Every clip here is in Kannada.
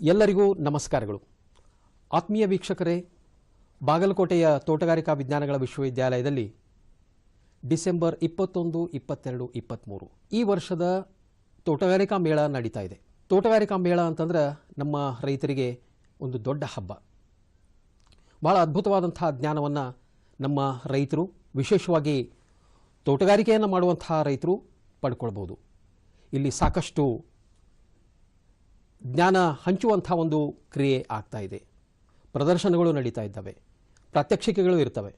ಎಲ್ಲರಿಗೂ ನಮಸ್ಕಾರಗಳು. ಆತ್ಮೀಯ ವೀಕ್ಷಕರೇ, ಬಾಗಲಕೋಟೆಯ ತೋಟಗಾರಿಕಾ ವಿಜ್ಞಾನಗಳ ವಿಶ್ವವಿದ್ಯಾಲಯದಲ್ಲಿ ಡಿಸೆಂಬರ್ ಇಪ್ಪತ್ತೊಂದು, ಇಪ್ಪತ್ತೆರಡು ಇಪ್ಪತ್ತ್ಮೂರು ಈ ವರ್ಷದ ತೋಟಗಾರಿಕಾ ಮೇಳ ನಡೀತಾ ಇದೆ. ತೋಟಗಾರಿಕಾ ಮೇಳ ಅಂತಂದ್ರೆ ನಮ್ಮ ರೈತರಿಗೆ ಒಂದು ದೊಡ್ಡ ಹಬ್ಬ. ಭಾಳ ಅದ್ಭುತವಾದಂತಹ ಜ್ಞಾನವನ್ನು ನಮ್ಮ ರೈತರು, ವಿಶೇಷವಾಗಿ ತೋಟಗಾರಿಕೆಯನ್ನು ಮಾಡುವಂತಹ ರೈತರು ಪಡ್ಕೊಳ್ಬೋದು. ಇಲ್ಲಿ ಸಾಕಷ್ಟು ಜ್ಞಾನ ಹಂಚುವಂಥ ಒಂದು ಕ್ರಿಯೆ ಆಗ್ತಾ ಇದೆ. ಪ್ರದರ್ಶನಗಳು ನಡೀತಾ ಇದ್ದಾವೆ. ಪ್ರಾತ್ಯಕ್ಷಿಕೆಗಳು ಇರ್ತವೆ.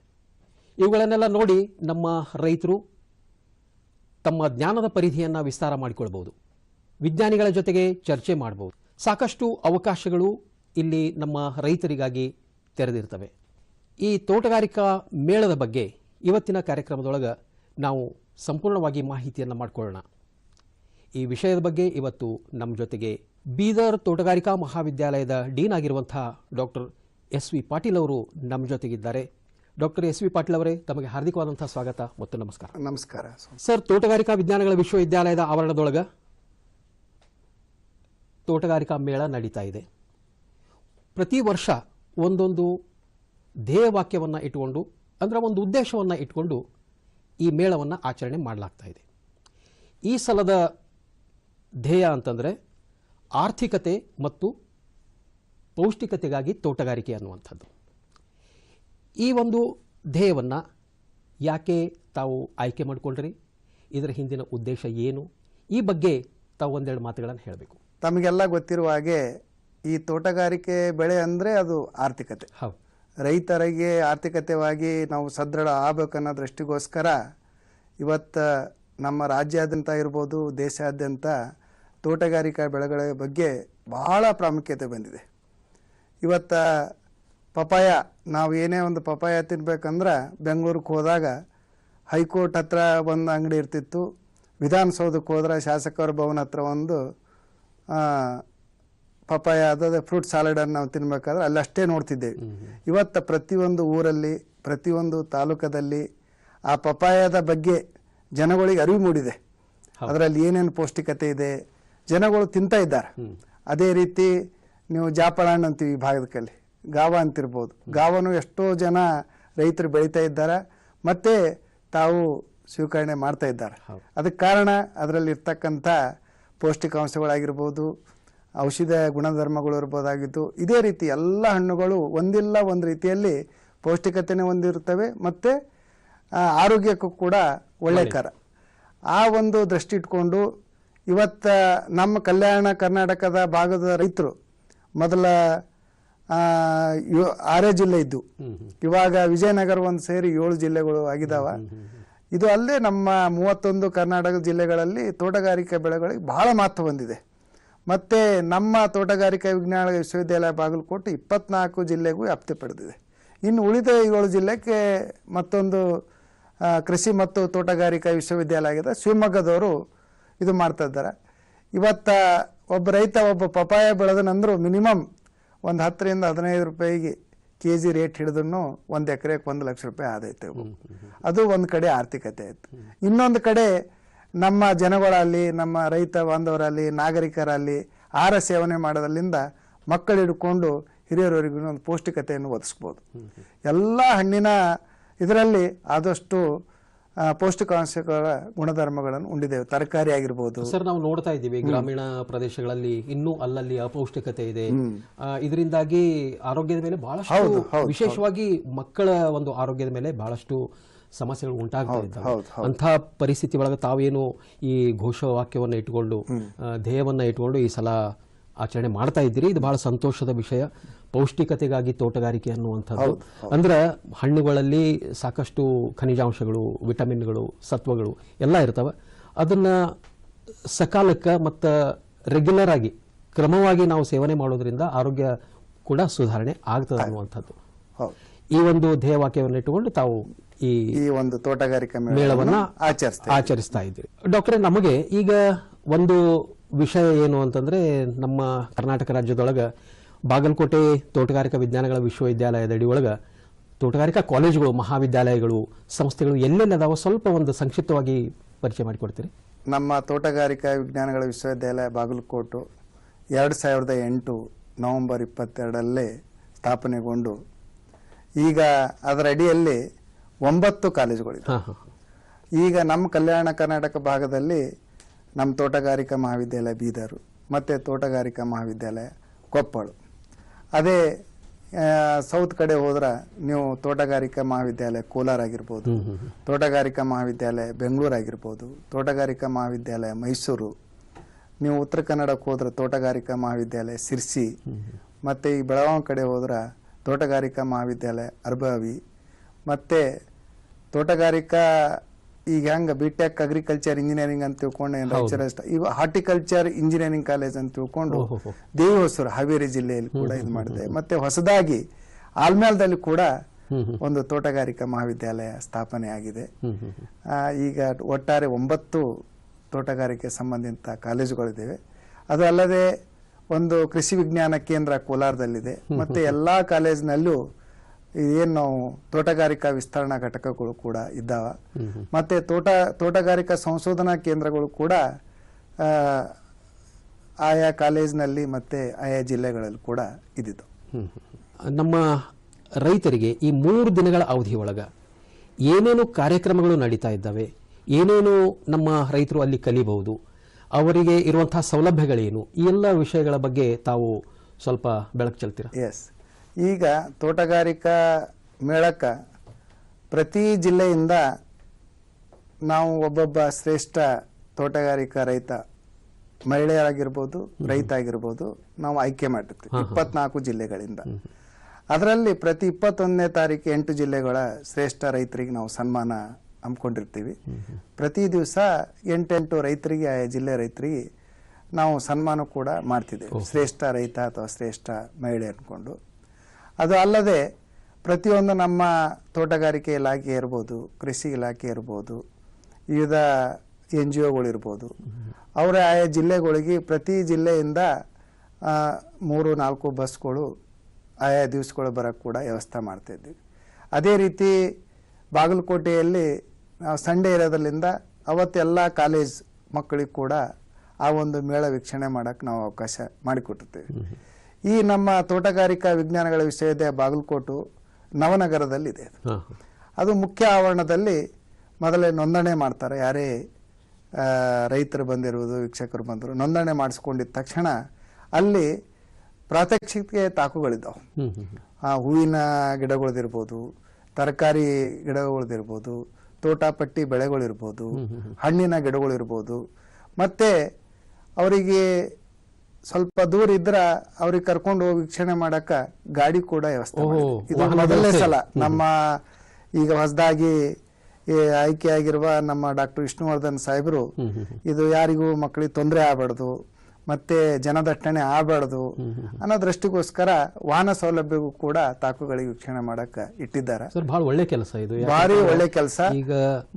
ಇವುಗಳನ್ನೆಲ್ಲ ನೋಡಿ ನಮ್ಮ ರೈತರು ತಮ್ಮ ಜ್ಞಾನದ ಪರಿಧಿಯನ್ನು ವಿಸ್ತಾರ ಮಾಡಿಕೊಳ್ಬೋದು ವಿಜ್ಞಾನಿಗಳ ಜೊತೆಗೆ ಚರ್ಚೆ ಮಾಡ್ಬೋದು ಸಾಕಷ್ಟು ಅವಕಾಶಗಳು ಇಲ್ಲಿ ನಮ್ಮ ರೈತರಿಗಾಗಿ ತೆರೆದಿರ್ತವೆ. ಈ ತೋಟಗಾರಿಕಾ ಮೇಳದ ಬಗ್ಗೆ ಇವತ್ತಿನ ಕಾರ್ಯಕ್ರಮದೊಳಗೆ ನಾವು ಸಂಪೂರ್ಣವಾಗಿ ಮಾಹಿತಿಯನ್ನು ಮಾಡಿಕೊಳ್ಳೋಣ. ಈ ವಿಷಯದ ಬಗ್ಗೆ ಇವತ್ತು ನಮ್ಮ ಜೊತೆಗೆ ಬೀದರ್ ತೋಟಗಾರಿಕಾ ಮಹಾವಿದ್ಯಾಲಯದ ಡೀನ್ ಆಗಿರುವಂತಹ ಡಾಕ್ಟರ್ ಎಸ್ ವಿ ಪಾಟೀಲ್ ಅವರು ನಮ್ಮ ಜೊತೆಗಿದ್ದಾರೆ. ಡಾಕ್ಟರ್ ಎಸ್ ವಿ ಪಾಟೀಲ್ ಅವರೇ ತಮಗೆ ಹಾರ್ದಿಕವಾದಂತಹ ಸ್ವಾಗತ ಮತ್ತು ನಮಸ್ಕಾರ. ನಮಸ್ಕಾರ. ಸರ್ ತೋಟಗಾರಿಕಾ ವಿಜ್ಞಾನಗಳ ವಿಶ್ವವಿದ್ಯಾಲಯದ ಆವರಣದೊಳಗ ತೋಟಗಾರಿಕಾ ಮೇಳ ನಡೀತಾ ಇದೆ. ಪ್ರತಿ ವರ್ಷ ಒಂದೊಂದು ಧ್ಯೇಯವಾಕ್ಯವನ್ನು ಇಟ್ಟುಕೊಂಡು ಅಂದರೆ ಒಂದು ಉದ್ದೇಶವನ್ನು ಇಟ್ಕೊಂಡು ಈ ಮೇಳವನ್ನು ಆಚರಣೆ ಮಾಡಲಾಗ್ತಾ ಇದೆ. ಈ ಸಲದ ಧ್ಯೇಯ ಅಂತಂದರೆ ಆರ್ಥಿಕತೆ ಮತ್ತು ಪೌಷ್ಟಿಕತೆಗಾಗಿ ತೋಟಗಾರಿಕೆ ಅನ್ನುವಂಥದ್ದು. ಈ ಒಂದು ಧ್ಯೇಯವನ್ನು ಯಾಕೆ ತಾವು ಆಯ್ಕೆ ಮಾಡಿಕೊಂಡ್ರಿ? ಇದರ ಹಿಂದಿನ ಉದ್ದೇಶ ಏನು? ಈ ಬಗ್ಗೆ ತಾವು ಒಂದೆರಡು ಮಾತುಗಳನ್ನು ಹೇಳಬೇಕು. ತಮಗೆಲ್ಲ ಗೊತ್ತಿರುವ ಹಾಗೆ ಈ ತೋಟಗಾರಿಕೆ ಬೆಳೆ ಅಂದರೆ ಅದು ಆರ್ಥಿಕತೆ. ಹೌದು. ರೈತರಿಗೆ ಆರ್ಥಿಕತೆವಾಗಿ ನಾವು ಸದೃಢ ಆಗಬೇಕನ್ನೋ ದೃಷ್ಟಿಗೋಸ್ಕರ ಇವತ್ತು ನಮ್ಮ ರಾಜ್ಯಾದ್ಯಂತ ಇರ್ಬೋದು ದೇಶಾದ್ಯಂತ ತೋಟಗಾರಿಕಾ ಬೆಳೆಗಳ ಬಗ್ಗೆ ಬಹಳ ಪ್ರಾಮುಖ್ಯತೆ ಬಂದಿದೆ. ಇವತ್ತು ಪಪಾಯ ನಾವು ಏನೇ ಒಂದು ಪಪಾಯ ತಿನ್ಬೇಕಂದ್ರೆ ಬೆಂಗಳೂರಿಗೆ ಹೋದಾಗ ಹೈಕೋರ್ಟ್ ಹತ್ರ ಒಂದು ಅಂಗಡಿ ಇರ್ತಿತ್ತು. ವಿಧಾನಸೌಧಕ್ಕೆ ಹೋದ್ರೆ ಶಾಸಕರ ಭವನ ಹತ್ರ ಒಂದು ಪಪಾಯ ಅದಾದ ಫ್ರೂಟ್ ಸಾಲಡನ್ನು ನಾವು ತಿನ್ಬೇಕಾದ್ರೆ ಅಲ್ಲಿ ಅಷ್ಟೇ ನೋಡ್ತಿದ್ದೇವೆ ಇವತ್ತು ಪ್ರತಿಯೊಂದು ಊರಲ್ಲಿ ಪ್ರತಿಯೊಂದು ತಾಲೂಕದಲ್ಲಿ ಆ ಪಪಾಯದ ಬಗ್ಗೆ ಜನಗಳಿಗೆ ಅರಿವು ಮೂಡಿದೆ. ಅದರಲ್ಲಿ ಏನೇನು ಪೌಷ್ಟಿಕತೆ ಇದೆ ಜನಗಳು ತಿಂತಾ ಇದ್ದಾರೆ. ಅದೇ ರೀತಿ ನೀವು ಜಾಪಳ ಹಣ್ಣು ಅಂತೀವಿ ಈ ಭಾಗದಲ್ಲಿ ಗಾವ ಅಂತಿರ್ಬೋದು. ಗಾವನು ಎಷ್ಟೋ ಜನ ರೈತರು ಬೆಳೀತಾ ಇದ್ದಾರೆ ಮತ್ತೆ ತಾವು ಸ್ವೀಕರಣೆ ಮಾಡ್ತಾ ಇದ್ದಾರೆ. ಅದಕ್ಕೆ ಕಾರಣ ಅದರಲ್ಲಿರ್ತಕ್ಕಂಥ ಪೌಷ್ಟಿಕಾಂಶಗಳಾಗಿರ್ಬೋದು ಔಷಧ ಗುಣಧರ್ಮಗಳು ಇರ್ಬೋದಾಗಿದ್ದು ಇದೇ ರೀತಿ ಎಲ್ಲ ಹಣ್ಣುಗಳು ಒಂದಿಲ್ಲ ಒಂದು ರೀತಿಯಲ್ಲಿ ಪೌಷ್ಟಿಕತೆನೇ ಹೊಂದಿರುತ್ತವೆ ಮತ್ತು ಆರೋಗ್ಯಕ್ಕೂ ಕೂಡ ಒಳ್ಳೆಯಕರ ಆ ಒಂದು ದೃಷ್ಟಿ ಇಟ್ಕೊಂಡು ಇವತ್ತ ನಮ್ಮ ಕಲ್ಯಾಣ ಕರ್ನಾಟಕದ ಭಾಗದ ರೈತರು ಮೊದಲ ಆರೇ ಜಿಲ್ಲೆ ಇದ್ದು. ಇವಾಗ ವಿಜಯನಗರ ಒಂದು ಸೇರಿ ಏಳು ಜಿಲ್ಲೆಗಳು ಆಗಿದಾವ. ಇದು ಅಲ್ಲದೆ ನಮ್ಮ ಮೂವತ್ತೊಂದು ಕರ್ನಾಟಕ ಜಿಲ್ಲೆಗಳಲ್ಲಿ ತೋಟಗಾರಿಕೆ ಬೆಳೆಗಳಿಗೆ ಬಹಳ ಮಹತ್ವ ಹೊಂದಿದೆ. ಮತ್ತು ನಮ್ಮ ತೋಟಗಾರಿಕಾ ವಿಜ್ಞಾನ ವಿಶ್ವವಿದ್ಯಾಲಯ ಬಾಗಲಕೋಟೆ ಇಪ್ಪತ್ನಾಲ್ಕು ಜಿಲ್ಲೆಗೂ ವ್ಯಾಪ್ತಿ ಪಡೆದಿದೆ. ಇನ್ನು ಉಳಿದ ಏಳು ಜಿಲ್ಲೆಗೆ ಮತ್ತೊಂದು ಕೃಷಿ ಮತ್ತು ತೋಟಗಾರಿಕಾ ವಿಶ್ವವಿದ್ಯಾಲಯ ಆಗಿದೆ. ಶಿವಮೊಗ್ಗದವರು ಇದು ಮಾಡ್ತಾ ಇದ್ದಾರೆ. ಇವತ್ತ ಒಬ್ಬ ರೈತ ಒಬ್ಬ ಪಪಾಯ ಬೆಳೆದನಂದ್ರು ಮಿನಿಮಮ್ ಒಂದು ಹತ್ತರಿಂದ ಹದಿನೈದು ರೂಪಾಯಿಗೆ ಕೆ ಜಿ ರೇಟ್ ಹಿಡಿದ್ರು ಒಂದು ಎಕರೆಗೆ ಒಂದು ಲಕ್ಷ ರೂಪಾಯಿ ಆದೈತೆ. ಅದು ಒಂದು ಕಡೆ ಆರ್ಥಿಕತೆ ಆಯಿತು. ಇನ್ನೊಂದು ಕಡೆ ನಮ್ಮ ಜನಗಳಲ್ಲಿ ನಮ್ಮ ರೈತ ಬಾಂಧವರಲ್ಲಿ ನಾಗರಿಕರಲ್ಲಿ ಆಹಾರ ಸೇವನೆ ಮಾಡೋದ್ರಿಂದ ಮಕ್ಕಳು ಹಿಡ್ಕೊಂಡು ಹಿರಿಯರವರೆಗೂ ಒಂದು ಪೌಷ್ಟಿಕತೆಯನ್ನು ಒದಗಿಸ್ಬೋದು. ಎಲ್ಲ ಹಣ್ಣಿನ ಇದರಲ್ಲಿ ಆದಷ್ಟು ಪೌಷ್ಟಿಕಾಂಶಗಳ ಗುಣಧರ್ಮಗಳನ್ನು ಉಂಡಿದ್ದೇವೆ. ತರಕಾರಿ ಆಗಿರ್ಬೋದು. ಸರ್ ನಾವು ನೋಡ್ತಾ ಇದ್ದೀವಿ. ಗ್ರಾಮೀಣ ಪ್ರದೇಶಗಳಲ್ಲಿ ಇನ್ನೂ ಅಲ್ಲಲ್ಲಿ ಅಪೌಷ್ಟಿಕತೆ ಇದೆ. ಇದರಿಂದಾಗಿ ಆರೋಗ್ಯದ ಮೇಲೆ ಬಹಳಷ್ಟು ವಿಶೇಷವಾಗಿ ಮಕ್ಕಳ ಒಂದು ಆರೋಗ್ಯದ ಮೇಲೆ ಬಹಳಷ್ಟು ಸಮಸ್ಯೆಗಳು ಉಂಟಾಗ್ತಾ ಅಂತ ಪರಿಸ್ಥಿತಿ ಒಳಗೆ ತಾವೇನು ಈ ಘೋಷವಾಕ್ಯವನ್ನು ಇಟ್ಕೊಂಡು ಧ್ಯೇಯವನ್ನ ಇಟ್ಕೊಂಡು ಈ ಸಲ ಆಚರಣೆ ಮಾಡ್ತಾ ಇದ್ದೀರಿ. ಇದು ಬಹಳ ಸಂತೋಷದ ವಿಷಯ. ಪೌಷ್ಟಿಕತೆಗಾಗಿ ತೋಟಗಾರಿಕೆ ಅನ್ನುವಂಥದ್ದು. ಅಂದ್ರೆ ಹಣ್ಣುಗಳಲ್ಲಿ ಸಾಕಷ್ಟು ಖನಿಜಾಂಶಗಳು ವಿಟಮಿನ್ಗಳು ಸತ್ವಗಳು ಎಲ್ಲ ಇರ್ತವೆ. ಅದನ್ನ ಸಕಾಲಕ್ಕೆ ಮತ್ತು ರೆಗ್ಯುಲರ್ ಆಗಿ ಕ್ರಮವಾಗಿ ನಾವು ಸೇವನೆ ಮಾಡೋದ್ರಿಂದ ಆರೋಗ್ಯ ಕೂಡ ಸುಧಾರಣೆ ಆಗ್ತದೆ ಅನ್ನುವಂಥದ್ದು. ಈ ಒಂದು ಧ್ಯೇಯವಾಕ್ಯವನ್ನು ಇಟ್ಟುಕೊಂಡು ತಾವು ಈ ಈ ಒಂದು ತೋಟಗಾರಿಕಾ ಮೇಳವನ್ನು ಮೇಳವನ್ನ ಆಚರಿಸ್ತಾ ಇದ್ದೀವಿ. ಡಾಕ್ಟ್ರೆ ನಮಗೆ ಈಗ ಒಂದು ವಿಷಯ ಏನು ಅಂತಂದ್ರೆ ನಮ್ಮ ಕರ್ನಾಟಕ ರಾಜ್ಯದೊಳಗ ಬಾಗಲಕೋಟೆ ತೋಟಗಾರಿಕಾ ವಿಜ್ಞಾನಗಳ ವಿಶ್ವವಿದ್ಯಾಲಯದ ಒಳಗೆ ತೋಟಗಾರಿಕಾ ಕಾಲೇಜುಗಳು ಮಹಾವಿದ್ಯಾಲಯಗಳು ಸಂಸ್ಥೆಗಳು ಎಲ್ಲೆಲ್ಲಿ ಅದಾವ ಸ್ವಲ್ಪ ಒಂದು ಸಂಕ್ಷಿಪ್ತವಾಗಿ ಪರಿಚಯ ಮಾಡಿಕೊಡ್ತೀರಿ. ನಮ್ಮ ತೋಟಗಾರಿಕಾ ವಿಜ್ಞಾನಗಳ ವಿಶ್ವವಿದ್ಯಾಲಯ ಬಾಗಲಕೋಟು ಎರಡು ಸಾವಿರದ ಎಂಟು ನವಂಬರ್ ಇಪ್ಪತ್ತೆರಡಲ್ಲೇ ಸ್ಥಾಪನೆಗೊಂಡು ಈಗ ಅದರ ಅಡಿಯಲ್ಲಿ ಒಂಬತ್ತು ಕಾಲೇಜುಗಳಿವೆ. ಈಗ ನಮ್ಮ ಕಲ್ಯಾಣ ಕರ್ನಾಟಕ ಭಾಗದಲ್ಲಿ ನಮ್ಮ ತೋಟಗಾರಿಕಾ ಮಹಾವಿದ್ಯಾಲಯ ಬೀದರು ಮತ್ತು ತೋಟಗಾರಿಕಾ ಮಹಾವಿದ್ಯಾಲಯ ಕೊಪ್ಪಳು. ಅದೇ ಸೌತ್ ಕಡೆ ಹೋದ್ರೆ ನೀವು ತೋಟಗಾರಿಕಾ ಮಹಾವಿದ್ಯಾಲಯ ಕೋಲಾರ ಆಗಿರ್ಬೋದು ತೋಟಗಾರಿಕಾ ಮಹಾವಿದ್ಯಾಲಯ ಬೆಂಗಳೂರು ಆಗಿರ್ಬೋದು ತೋಟಗಾರಿಕಾ ಮಹಾವಿದ್ಯಾಲಯ ಮೈಸೂರು ನೀವು ಉತ್ತರ ಕನ್ನಡಕ್ಕೆ ಹೋದ್ರೆ ತೋಟಗಾರಿಕಾ ಮಹಾವಿದ್ಯಾಲಯ ಸಿರ್ಸಿ ಮತ್ತು ಈ ಬೆಳಗಾವಿ ಕಡೆ ಹೋದ್ರೆ ತೋಟಗಾರಿಕಾ ಮಹಾವಿದ್ಯಾಲಯ ಅರ್ಬಾವಿ ಮತ್ತು ತೋಟಗಾರಿಕಾ ಈಗ ಹೆಂಗ ಬಿ ಟೆಕ್ ಅಗ್ರಿಕಲ್ಚರ್ ಇಂಜಿನಿಯರಿಂಗ್ ಅಂತ ತಿಳ್ಕೊಂಡು ರಾಯಚೂರು ಈಗ ಹಾರ್ಟಿಕಲ್ಚರ್ ಇಂಜಿನಿಯರಿಂಗ್ ಕಾಲೇಜ್ ಅಂತ ತಿಳ್ಕೊಂಡು ಓಹೋ. ದೇವಿ ಹೊಸೂರು ಹಾವೇರಿ ಜಿಲ್ಲೆಯಲ್ಲಿ ಕೂಡ ಇದು ಮಾಡಿದೆ. ಮತ್ತೆ ಹೊಸದಾಗಿ ಆಲ್ಮೇಲ್ದಲ್ಲಿ ಕೂಡ ಒಂದು ತೋಟಗಾರಿಕಾ ಮಹಾವಿದ್ಯಾಲಯ ಸ್ಥಾಪನೆ ಆಗಿದೆ. ಈಗ ಒಟ್ಟಾರೆ ಒಂಬತ್ತು ತೋಟಗಾರಿಕೆ ಸಂಬಂಧಿತ ಕಾಲೇಜುಗಳಿದ್ದಾವೆ ಅದು ಅಲ್ಲದೆ ಒಂದು ಕೃಷಿ ವಿಜ್ಞಾನ ಕೇಂದ್ರ ಕೋಲಾರದಲ್ಲಿದೆ. ಮತ್ತೆ ಎಲ್ಲಾ ಕಾಲೇಜಿನಲ್ಲೂ ಏನು ನಾವು ತೋಟಗಾರಿಕಾ ವಿಸ್ತರಣಾ ಘಟಕಗಳು ಕೂಡ ಇದ್ದಾವ. ಮತ್ತೆ ತೋಟ ತೋಟಗಾರಿಕಾ ಸಂಶೋಧನಾ ಕೇಂದ್ರಗಳು ಕೂಡ ಆಯಾ ಕಾಲೇಜಿನಲ್ಲಿ ಮತ್ತೆ ಆಯಾ ಜಿಲ್ಲೆಗಳಲ್ಲಿ ಕೂಡ ಇದ್ದಿದ್ದು. ನಮ್ಮ ರೈತರಿಗೆ ಈ ಮೂರು ದಿನಗಳ ಅವಧಿ ಒಳಗ ಏನೇನು ಕಾರ್ಯಕ್ರಮಗಳು ನಡೀತಾ ಇದ್ದಾವೆ ಏನೇನು ನಮ್ಮ ರೈತರು ಅಲ್ಲಿ ಕಲಿಬಹುದು ಅವರಿಗೆ ಇರುವಂತಹ ಸೌಲಭ್ಯಗಳೇನು ಈ ಎಲ್ಲ ವಿಷಯಗಳ ಬಗ್ಗೆ ತಾವು ಸ್ವಲ್ಪ ಬೆಳಕು ಚೆಲ್ತೀರಾ? ಎಸ್ ಈಗ ತೋಟಗಾರಿಕಾ ಮೇಳಕ್ಕ ಪ್ರತಿ ಜಿಲ್ಲೆಯಿಂದ ನಾವು ಒಬ್ಬೊಬ್ಬ ಶ್ರೇಷ್ಠ ತೋಟಗಾರಿಕಾ ರೈತ ಮಹಿಳೆಯರಾಗಿರ್ಬೋದು ರೈತ ಆಗಿರ್ಬೋದು ನಾವು ಆಯ್ಕೆ ಮಾಡಿರ್ತೀವಿ ಇಪ್ಪತ್ನಾಲ್ಕು ಜಿಲ್ಲೆಗಳಿಂದ. ಅದರಲ್ಲಿ ಪ್ರತಿ ಇಪ್ಪತ್ತೊಂದನೇ ತಾರೀಕು ಎಂಟು ಜಿಲ್ಲೆಗಳ ಶ್ರೇಷ್ಠ ರೈತರಿಗೆ ನಾವು ಸನ್ಮಾನ ಹಮ್ಮಿಕೊಂಡಿರ್ತೀವಿ. ಪ್ರತಿ ದಿವಸ ಎಂಟೆಂಟು ರೈತರಿಗೆ ಆಯಾ ಜಿಲ್ಲೆ ರೈತರಿಗೆ ನಾವು ಸನ್ಮಾನ ಕೂಡ ಮಾಡ್ತಿದ್ದೇವೆ. ಶ್ರೇಷ್ಠ ರೈತ ಅಥವಾ ಶ್ರೇಷ್ಠ ಮಹಿಳೆ ಅನ್ಕೊಂಡು. ಅದು ಅಲ್ಲದೆ ಪ್ರತಿಯೊಂದು ನಮ್ಮ ತೋಟಗಾರಿಕೆ ಇಲಾಖೆ ಇರ್ಬೋದು, ಕೃಷಿ ಇಲಾಖೆ ಇರ್ಬೋದು, ವಿವಿಧ ಎನ್ ಜಿ ಒಗಳಿರ್ಬೋದು ಅವರ ಆಯಾ ಜಿಲ್ಲೆಗಳಿಗೆ ಪ್ರತಿ ಜಿಲ್ಲೆಯಿಂದ ಮೂರು, ನಾಲ್ಕು ಬಸ್ಗಳು ಆಯಾ ದಿವಸಗಳು ಬರೋಕ್ಕೆ ಕೂಡ ವ್ಯವಸ್ಥೆ ಮಾಡ್ತಾಯಿದ್ವಿ ಅದೇ ರೀತಿ ಬಾಗಲಕೋಟೆಯಲ್ಲಿ ನಾವು ಸಂಡೇ ಇರೋದ್ರಿಂದ ಅವತ್ತೆಲ್ಲ ಕಾಲೇಜ್ ಮಕ್ಕಳಿಗೆ ಕೂಡ ಆ ಒಂದು ಮೇಳ ವೀಕ್ಷಣೆ ಮಾಡೋಕ್ಕೆ ನಾವು ಅವಕಾಶ ಮಾಡಿಕೊಟ್ಟಿರ್ತೀವಿ. ಈ ನಮ್ಮ ತೋಟಗಾರಿಕಾ ವಿಜ್ಞಾನಗಳ ವಿಷಯದ ಬಾಗಲಕೋಟು ನವನಗರದಲ್ಲಿದೆ ಅದು. ಮುಖ್ಯ ಆವರಣದಲ್ಲಿ ಮೊದಲೇ ನೋಂದಣಿ ಮಾಡ್ತಾರೆ ಯಾರೇ ರೈತರು ಬಂದಿರುವುದು ವೀಕ್ಷಕರು ಬಂದರು ನೋಂದಣಿ ಮಾಡಿಸ್ಕೊಂಡಿದ್ದ ತಕ್ಷಣ ಅಲ್ಲಿ ಪ್ರಾತ್ಯಕ್ಷಿಕೆ ತಾಕುಗಳಿದ್ದಾವೆ. ಆ ಹೂವಿನ ಗಿಡಗಳದಿರ್ಬೋದು ತರಕಾರಿ ಗಿಡಗಳದಿರ್ಬೋದು ತೋಟಪಟ್ಟಿ ಬೆಳೆಗಳಿರ್ಬೋದು ಹಣ್ಣಿನ ಗಿಡಗಳಿರ್ಬೋದು ಮತ್ತು ಅವರಿಗೆ ಸ್ವಲ್ಪ ದೂರ ಇದ್ರ ಅವ್ರಿಗೆ ಕರ್ಕೊಂಡು ಹೋಗಿ ವೀಕ್ಷಣೆ ಮಾಡಕ ಗಾಡಿ ಕೂಡ ವ್ಯವಸ್ಥೆ ಇದು ಮೊದಲನೇ ಸಲ ನಮ್ಮ ಈಗ ಹೊಸದಾಗಿ ಆಯ್ಕೆ ಆಗಿರುವ ನಮ್ಮ ಡಾಕ್ಟರ್ ವಿಷ್ಣುವರ್ಧನ್ ಸಾಹೇಬರು. ಇದು ಯಾರಿಗೂ ಮಕ್ಕಳಿಗೆ ತೊಂದರೆ ಆಗಬಾರ್ದು. ಮತ್ತೆ ಜನದಟ್ಟಣೆ ಆಗಬಾರ್ದು ಅನ್ನೋ ದೃಷ್ಟಿಗೋಸ್ಕರ ವಾಹನ ಸೌಲಭ್ಯಗೂ ಕೂಡ ತಾಕುಗಳಿಗೆ ವೀಕ್ಷಣೆ ಮಾಡಕ ಇಟ್ಟಿದ್ದಾರೆ. ಬಹಳ ಒಳ್ಳೆ ಕೆಲಸ ಇದು. ಭಾರಿ ಒಳ್ಳೆ ಕೆಲಸ. ಈಗ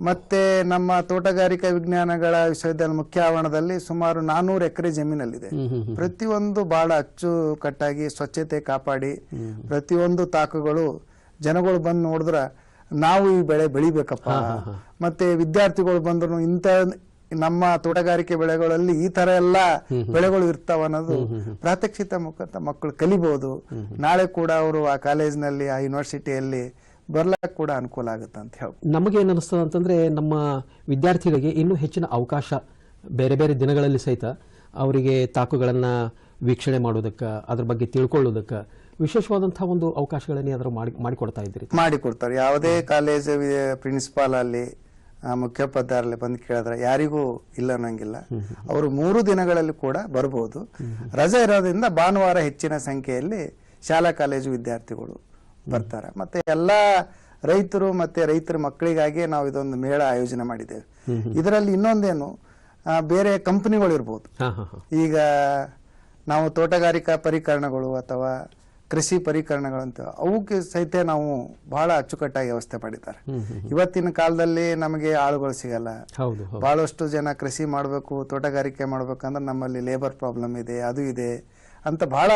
ಮತ್ತೆ ನಮ್ಮ ತೋಟಗಾರಿಕಾ ವಿಜ್ಞಾನಗಳ ವಿಶ್ವವಿದ್ಯಾಲಯ ಮುಖ್ಯ ಆವರಣದಲ್ಲಿ ಸುಮಾರು ನಾನೂರು ಎಕರೆ ಜಮೀನಲ್ಲಿದೆ. ಪ್ರತಿಯೊಂದು ಬಹಳ ಅಚ್ಚುಕಟ್ಟಾಗಿ ಸ್ವಚ್ಛತೆ ಕಾಪಾಡಿ ಪ್ರತಿಯೊಂದು ತಾಕುಗಳು ಜನಗಳು ಬಂದು ನೋಡಿದ್ರ ನಾವು ಈ ಬೆಳೆ ಬೆಳಿಬೇಕಪ್ಪ. ಮತ್ತೆ ವಿದ್ಯಾರ್ಥಿಗಳು ಬಂದ್ರು ಇಂಥ ನಮ್ಮ ತೋಟಗಾರಿಕೆ ಬೆಳೆಗಳಲ್ಲಿ ಈ ತರ ಎಲ್ಲ ಬೆಳೆಗಳು ಇರ್ತಾವ ಅನ್ನೋದು ಪ್ರಾತ್ಯಕ್ಷಿತ ಮುಖಾಂತರ ಮಕ್ಕಳು ಕಲಿಬಹುದು ನಾಳೆ ಕೂಡ ಅವರು ಆ ಕಾಲೇಜಿನಲ್ಲಿ ಆ ಯೂನಿವರ್ಸಿಟಿಯಲ್ಲಿ ಬರ್ಲಕ್ ಕೂಡ ಅನುಕೂಲ ಆಗುತ್ತೆ ಅಂತ ಹೇಳಿ ನಮಗೆ ಏನು ಅನಿಸ್ತದೆ ಅಂತಂದ್ರೆ ನಮ್ಮ ವಿದ್ಯಾರ್ಥಿಗಳಿಗೆ ಇನ್ನೂ ಹೆಚ್ಚಿನ ಅವಕಾಶ ಬೇರೆ ಬೇರೆ ದಿನಗಳಲ್ಲಿ ಸಹಿತ ಅವರಿಗೆ ತಾಕುಗಳನ್ನು ವೀಕ್ಷಣೆ ಮಾಡೋದಕ್ಕೆ ಅದ್ರ ಬಗ್ಗೆ ತಿಳ್ಕೊಳ್ಳೋದಕ್ಕೆ ವಿಶೇಷವಾದಂತಹ ಒಂದು ಅವಕಾಶಗಳನ್ನ ಅದರ ಮಾಡಿ ಮಾಡಿಕೊಡ್ತಾ ಇದ್ದೀರಿ? ಮಾಡಿಕೊಡ್ತಾರೆ. ಯಾವುದೇ ಕಾಲೇಜ್ ಪ್ರಿನ್ಸಿಪಾಲ್ ಅಲ್ಲಿ ಮುಖ್ಯೋಪಾಧ್ಯಾಯರಲ್ಲಿ ಬಂದು ಕೇಳಿದ್ರೆ ಯಾರಿಗೂ ಇಲ್ಲ ಅನ್ನಂಗಿಲ್ಲ. ಅವರು ಮೂರು ದಿನಗಳಲ್ಲಿ ಕೂಡ ಬರ್ಬೋದು. ರಜೆ ಇರೋದ್ರಿಂದ ಭಾನುವಾರ ಹೆಚ್ಚಿನ ಸಂಖ್ಯೆಯಲ್ಲಿ ಶಾಲಾ ಕಾಲೇಜು ವಿದ್ಯಾರ್ಥಿಗಳು ಬರ್ತಾರೆ. ಮತ್ತೆ ಎಲ್ಲಾ ರೈತರು ಮತ್ತೆ ರೈತರ ಮಕ್ಕಳಿಗಾಗಿ ನಾವು ಇದೊಂದು ಮೇಳ ಆಯೋಜನೆ ಮಾಡಿದ್ದೇವೆ. ಇದರಲ್ಲಿ ಇನ್ನೊಂದೇನು ಬೇರೆ ಕಂಪನಿಗಳು ಇರ್ಬೋದು. ಈಗ ನಾವು ತೋಟಗಾರಿಕಾ ಪರಿಕರಣಗಳು ಅಥವಾ ಕೃಷಿ ಪರಿಕರಣಗಳಂತ ಅವಕ್ಕೆ ಸಹಿತ ನಾವು ಬಹಳ ಅಚ್ಚುಕಟ್ಟಾಗಿ ವ್ಯವಸ್ಥೆ ಮಾಡಿದ್ದಾರೆ. ಇವತ್ತಿನ ಕಾಲದಲ್ಲಿ ನಮಗೆ ಆಳುಗಳು ಸಿಗಲ್ಲ. ಬಹಳಷ್ಟು ಜನ ಕೃಷಿ ಮಾಡಬೇಕು ತೋಟಗಾರಿಕೆ ಮಾಡ್ಬೇಕಂದ್ರೆ ನಮ್ಮಲ್ಲಿ ಲೇಬರ್ ಪ್ರಾಬ್ಲಮ್ ಇದೆ ಅದು ಇದೆ ಅಂತ ಬಹಳ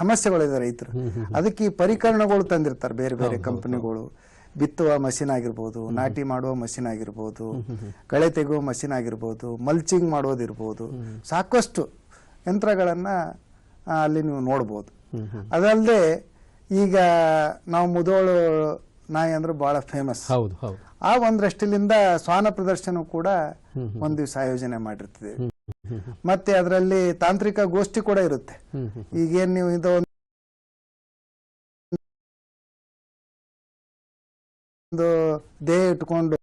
ಸಮಸ್ಯೆಗಳಿದೆ ರೈತರು. ಅದಕ್ಕೆ ಈ ಪರಿಕರಣಗಳು ತಂದಿರ್ತಾರೆ ಬೇರೆ ಬೇರೆ ಕಂಪನಿಗಳು. ಬಿತ್ತುವ ಮಷಿನ್ ಆಗಿರ್ಬೋದು ನಾಟಿ ಮಾಡುವ ಮಷಿನ್ ಆಗಿರ್ಬೋದು ಕಳೆ ತೆಗೆಯುವ ಮಷಿನ್ ಆಗಿರ್ಬೋದು ಮಲ್ಚಿಂಗ್ ಮಾಡೋದಿರ್ಬೋದು ಸಾಕಷ್ಟು ಯಂತ್ರಗಳನ್ನ ಅಲ್ಲಿ ನೀವು ನೋಡ್ಬೋದು. ಅದಲ್ಲದೆ ಈಗ ನಾವು ಮುದೋಳು ನಾಯಿ ಅಂದ್ರೆ ಬಹಳ ಫೇಮಸ್ ಹೌದು ಹೌದು. ಆ ಒಂದ್ರಷ್ಟಿಲಿಂದ ಶ್ವಾನ ಪ್ರದರ್ಶನ ಕೂಡ ಒಂದ್ ದಿವಸ ಆಯೋಜನೆ ಮಾಡಿರ್ತೀವಿ ಮತ್ತೆ ಅದರಲ್ಲಿ ತಾಂತ್ರಿಕ ಗೋಷ್ಠಿ ಕೂಡ ಇರುತ್ತೆ. ಈಗ ಏನ್ ಈಗೇನ್ ನೀವು ಇದು ಒಂದು ದೇಹ ಇಟ್ಕೊಂಡು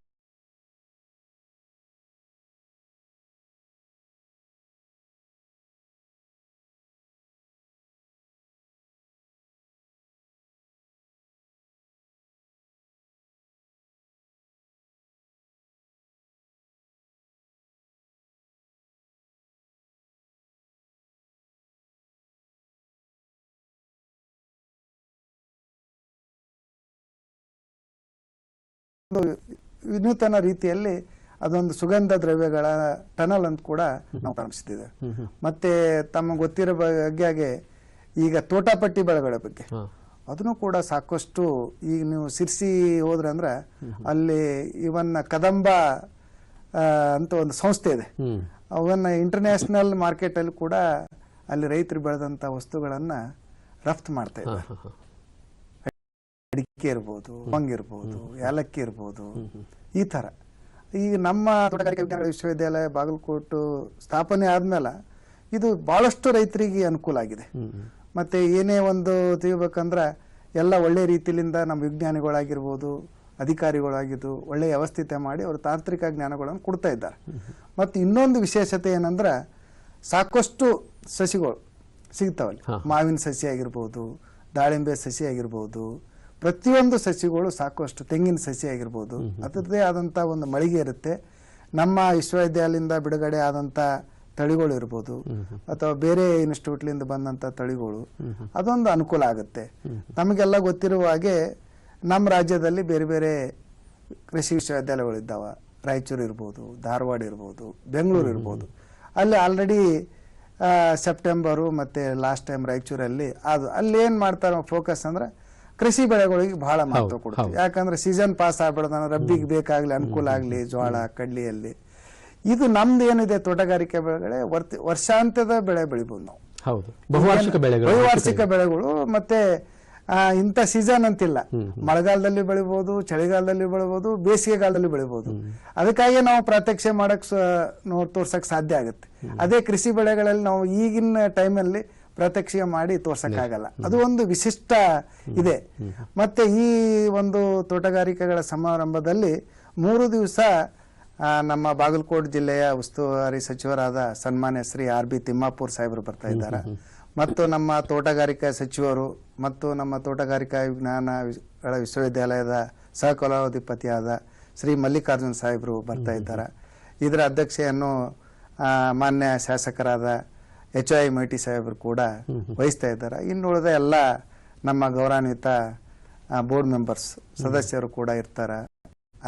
ಒಂದು ವಿನೂತನ ರೀತಿಯಲ್ಲಿ ಅದೊಂದು ಸುಗಂಧ ದ್ರವ್ಯಗಳ ಟನಲ್ ಅಂತ ಕೂಡ ನಾವು ಪ್ರಾರಂಭಿಸಿದ್ದೇವೆ. ಹ್ಮ್ ಮತ್ತೆ ತಮ್ಮ ಗೊತ್ತಿರೋ ಬಗ್ಗೆ ಹಾಗೆ ಈಗ ತೋಟಾಪಟ್ಟಿ ಬೆಳೆಗಳ ಬಗ್ಗೆ. ಅದನ್ನು ಕೂಡ ಸಾಕಷ್ಟು ಈಗ ನೀವು ಸಿರ್ಸಿ ಹೋದ್ರೆ ಅಂದ್ರೆ ಅಲ್ಲಿ ಇವನ್ ಕದಂಬ ಅಂತ ಒಂದು ಸಂಸ್ಥೆ ಇದೆ. ಅವನ್ನ ಇಂಟರ್ನ್ಯಾಷನಲ್ ಮಾರ್ಕೆಟ್ ಅಲ್ಲಿ ಕೂಡ ಅಲ್ಲಿ ರೈತರು ಬೆಳೆದಂತ ವಸ್ತುಗಳನ್ನ ರಫ್ತು ಮಾಡ್ತಾ ಇದ್ದಾರೆ. ಅಡಿಕೆ ಇರ್ಬೋದು ಮಂಗಿರ್ಬೋದು ಇರ್ಬೋದು ಏಲಕ್ಕಿ ಇರ್ಬೋದು ಈ ತರ ಈಗ ನಮ್ಮ ತೋಟಗಾರಿಕೆ ವಿಜ್ಞಾನ ವಿಶ್ವವಿದ್ಯಾಲಯ ಬಾಗಲಕೋಟು ಸ್ಥಾಪನೆ ಆದ್ಮೇಲೆ ಇದು ಬಹಳಷ್ಟು ರೈತರಿಗೆ ಅನುಕೂಲ ಆಗಿದೆ. ಮತ್ತೆ ಏನೇ ಒಂದು ತಿಳಿಬೇಕಂದ್ರೆ ಎಲ್ಲ ಒಳ್ಳೆ ರೀತಿಯಿಂದ ನಮ್ಮ ವಿಜ್ಞಾನಿಗಳಾಗಿರ್ಬೋದು ಅಧಿಕಾರಿಗಳಾಗಿದ್ದು ಒಳ್ಳೆ ವ್ಯವಸ್ಥಿತ ಮಾಡಿ ಅವರು ತಾಂತ್ರಿಕ ಜ್ಞಾನಗಳನ್ನು ಕೊಡ್ತಾ ಇದ್ದಾರೆ. ಮತ್ತು ಇನ್ನೊಂದು ವಿಶೇಷತೆ ಏನಂದ್ರೆ ಸಾಕಷ್ಟು ಸಸಿಗಳು ಸಿಗ್ತಾವಲ್ಲಿ. ಮಾವಿನ ಸಸಿ ಆಗಿರ್ಬೋದು ದಾಳಿಂಬೆ ಸಸಿ ಆಗಿರ್ಬೋದು ಪ್ರತಿಯೊಂದು ಸಸಿಗಳು ಸಾಕಷ್ಟು ತೆಂಗಿನ ಸಸಿ ಆಗಿರ್ಬೋದು. ಅದರದ್ದೇ ಆದಂಥ ಒಂದು ಮಳಿಗೆ ಇರುತ್ತೆ. ನಮ್ಮ ವಿಶ್ವವಿದ್ಯಾಲಯದಿಂದ ಬಿಡುಗಡೆ ಆದಂಥ ತಳಿಗಳು ಇರ್ಬೋದು. ಅಥವಾ ಬೇರೆ ಇನ್ಸ್ಟಿಟ್ಯೂಟ್ಲಿಂದ ಬಂದಂಥ ತಳಿಗಳು. ಅದೊಂದು ಅನುಕೂಲ ಆಗುತ್ತೆ. ನಮಗೆಲ್ಲ ಗೊತ್ತಿರುವ ಹಾಗೆ ನಮ್ಮ ರಾಜ್ಯದಲ್ಲಿ ಬೇರೆ ಬೇರೆ ಕೃಷಿ ವಿಶ್ವವಿದ್ಯಾಲಯಗಳಿದ್ದಾವ ರಾಯಚೂರು ಇರ್ಬೋದು ಧಾರವಾಡ ಇರ್ಬೋದು ಬೆಂಗಳೂರು ಇರ್ಬೋದು. ಅಲ್ಲಿ ಆಲ್ರೆಡಿ ಸೆಪ್ಟೆಂಬರು ಮತ್ತು ಲಾಸ್ಟ್ ಟೈಮ್ ರಾಯಚೂರಲ್ಲಿ ಅದು ಅಲ್ಲಿ ಏನು ಮಾಡ್ತಾರೆ ಫೋಕಸ್ ಅಂದ್ರೆ ಕೃಷಿ ಬೆಳೆಗಳಿಗೆ ಬಹಳ ಮಹತ್ವ ಕೊಡುತ್ತೆ. ಕೊಡ್ತೀವಿ ಯಾಕಂದ್ರೆ ಸೀಸನ್ ಪಾಸ್ ಆಗ್ಬಿಡ್ದಾನ ರಬ್ಬಿಗೆ ಬೇಕಾಗ್ಲಿ ಅನುಕೂಲ ಆಗಲಿ ಜೋಳ ಕಡ್ಲಿಯಲ್ಲಿ. ಇದು ನಮ್ದು ಏನಿದೆ ತೋಟಗಾರಿಕೆ ಬೆಳೆಗಳೇ ವರ್ತಿ ವರ್ಷಾಂತ್ಯದ ಬೆಳೆ ಬೆಳಿಬಹುದು ನಾವು. ಹೌದು. ಬಹುವಾರ್ಷಿಕ ಬೆಳೆಗಳು ಬಹುವಾರ್ಷಿಕ ಬೆಳೆಗಳು ಮತ್ತೆ ಇಂಥ ಸೀಸನ್ ಅಂತಿಲ್ಲ. ಮಳೆಗಾಲದಲ್ಲಿ ಬೆಳಿಬಹುದು ಚಳಿಗಾಲದಲ್ಲಿ ಬೆಳಿಬೋದು ಬೇಸಿಗೆಗಾಲದಲ್ಲಿ ಬೆಳಿಬಹುದು ಅದಕ್ಕಾಗಿ ನಾವು ಪ್ರತ್ಯಕ್ಷ ಮಾಡಕ್ ತೋರ್ಸಕ್ ಸಾಧ್ಯ ಆಗುತ್ತೆ. ಅದೇ ಕೃಷಿ ಬೆಳೆಗಳಲ್ಲಿ ನಾವು ಈಗಿನ ಟೈಮಲ್ಲಿ ಪ್ರತ್ಯಕ್ಷ ಮಾಡಿ ತೋರ್ಸಕ್ಕಾಗಲ್ಲ. ಅದು ಒಂದು ವಿಶಿಷ್ಟ ಇದೆ. ಮತ್ತೆ ಈ ಒಂದು ತೋಟಗಾರಿಕೆಗಳ ಸಮಾರಂಭದಲ್ಲಿ ಮೂರು ದಿವಸ ನಮ್ಮ ಬಾಗಲಕೋಟೆ ಜಿಲ್ಲೆಯ ಉಸ್ತುವಾರಿ ಸಚಿವರಾದ ಸನ್ಮಾನ್ಯ ಶ್ರೀ ಆರ್ ಬಿ ತಿಮ್ಮಾಪುರ್ ಸಾಹೇಬರು ಬರ್ತಾ ಇದ್ದಾರೆ. ಮತ್ತು ನಮ್ಮ ತೋಟಗಾರಿಕಾ ಸಚಿವರು ಮತ್ತು ನಮ್ಮ ತೋಟಗಾರಿಕಾ ವಿಜ್ಞಾನಗಳ ವಿಶ್ವ- ವಿಶ್ವವಿದ್ಯಾಲಯದ ಸಹಕುಲಾಧಿಪತಿಯಾದ ಶ್ರೀ ಮಲ್ಲಿಕಾರ್ಜುನ್ ಸಾಹೇಬರು ಬರ್ತಾ ಇದ್ದಾರೆ. ಇದರ ಅಧ್ಯಕ್ಷೆಯನ್ನು ಮಾನ್ಯ ಶಾಸಕರಾದ ಎಚ್ ಐ ಮೈಟಿ ಸಾಹೇಬರು ಕೂಡ ವಹಿಸ್ತಾ ಇದ್ದಾರೆ. ಇನ್ನು ಉಳಿದ ಎಲ್ಲ ನಮ್ಮ ಗೌರವಾನ್ವಿತ ಬೋರ್ಡ್ ಮೆಂಬರ್ಸ್ ಸದಸ್ಯರು ಕೂಡ ಇರ್ತಾರೆ.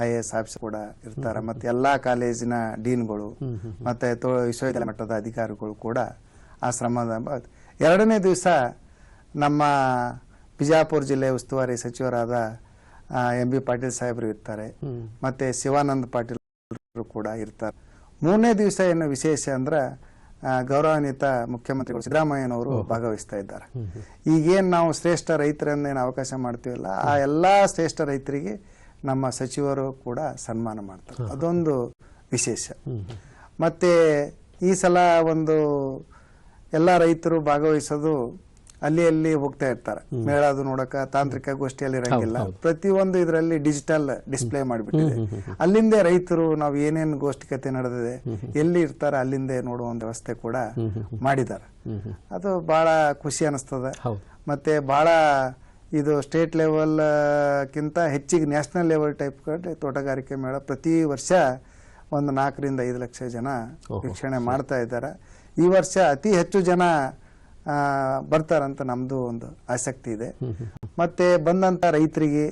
ಐ ಎ ಎಸ್ ಆಫೀಸರ್ ಕೂಡ ಇರ್ತಾರೆ. ಮತ್ತೆ ಎಲ್ಲಾ ಕಾಲೇಜಿನ ಡೀನ್ಗಳು, ಮತ್ತೆ ತೋ, ವಿಶ್ವವಿದ್ಯಾಲಯ ಮಟ್ಟದ ಅಧಿಕಾರಿಗಳು ಕೂಡ ಆ ಶ್ರಮದ ಎರಡನೇ ದಿವಸ ನಮ್ಮ ಬಿಜಾಪುರ ಜಿಲ್ಲೆ ಉಸ್ತುವಾರಿ ಸಚಿವರಾದ ಎಂ ಬಿ ಪಾಟೀಲ್ ಸಾಹೇಬರು ಇರ್ತಾರೆ. ಮತ್ತು ಶಿವಾನಂದ ಪಾಟೀಲ್ ಕೂಡ ಇರ್ತಾರೆ. ಮೂರನೇ ದಿವಸ ಏನು ವಿಶೇಷ ಅಂದ್ರೆ ಗೌರವಾನ್ವಿತ ಮುಖ್ಯಮಂತ್ರಿಗಳು ಸಿದ್ದರಾಮಯ್ಯನವರು ಭಾಗವಹಿಸ್ತಾ ಇದ್ದಾರೆ. ಈಗೇನು ನಾವು ಶ್ರೇಷ್ಠ ರೈತರನ್ನ ಏನು ಅವಕಾಶ ಮಾಡ್ತೀವಲ್ಲ ಆ ಎಲ್ಲ ಶ್ರೇಷ್ಠ ರೈತರಿಗೆ ನಮ್ಮ ಸಚಿವರು ಕೂಡ ಸನ್ಮಾನ ಮಾಡ್ತಾರೆ. ಅದೊಂದು ವಿಶೇಷ. ಮತ್ತೆ ಈ ಸಲ ಒಂದು ಎಲ್ಲ ರೈತರು ಭಾಗವಹಿಸೋದು ಅಲ್ಲಿ ಅಲ್ಲಿ ಹೋಗ್ತಾ ಇರ್ತಾರೆ. ಮೇಳದು ನೋಡಕ ತಾಂತ್ರಿಕ ಗೋಷ್ಠಿಯಲ್ಲಿ ಇರಂಗಿಲ್ಲ. ಪ್ರತಿಯೊಂದು ಇದರಲ್ಲಿ ಡಿಜಿಟಲ್ ಡಿಸ್ಪ್ಲೇ ಮಾಡಿಬಿಟ್ಟಿದೆ. ಅಲ್ಲಿಂದೇ ರೈತರು ನಾವು ಏನೇನು ಗೋಷ್ಠಿಕತೆ ನಡೆದಿದೆ ಎಲ್ಲಿ ಇರ್ತಾರೆ ಅಲ್ಲಿಂದೇ ನೋಡುವ ಒಂದು ವ್ಯವಸ್ಥೆ ಕೂಡ ಮಾಡಿದ್ದಾರೆ. ಅದು ಬಹಳ ಖುಷಿ ಅನಿಸ್ತದೆ. ಮತ್ತೆ ಬಹಳ ಇದು ಸ್ಟೇಟ್ ಲೆವೆಲ್ ಕಿಂತ ಹೆಚ್ಚಿಗೆ ನ್ಯಾಷನಲ್ ಲೆವೆಲ್ ಟೈಪ್ ತೋಟಗಾರಿಕೆ ಮೇಳ ಪ್ರತಿ ವರ್ಷ ಒಂದು ನಾಲ್ಕರಿಂದ ಐದು ಲಕ್ಷ ಜನ. ವೀಕ್ಷಣೆ ಮಾಡ್ತಾ ಇದ್ದಾರೆ. ಈ ವರ್ಷ ಅತಿ ಹೆಚ್ಚು ಜನ ಬರ್ತಾರಂತ ನಮ್ದು ಒಂದು ಆಸಕ್ತಿ ಇದೆ. ಮತ್ತೆ ಬಂದಂತ ರೈತರಿಗೆ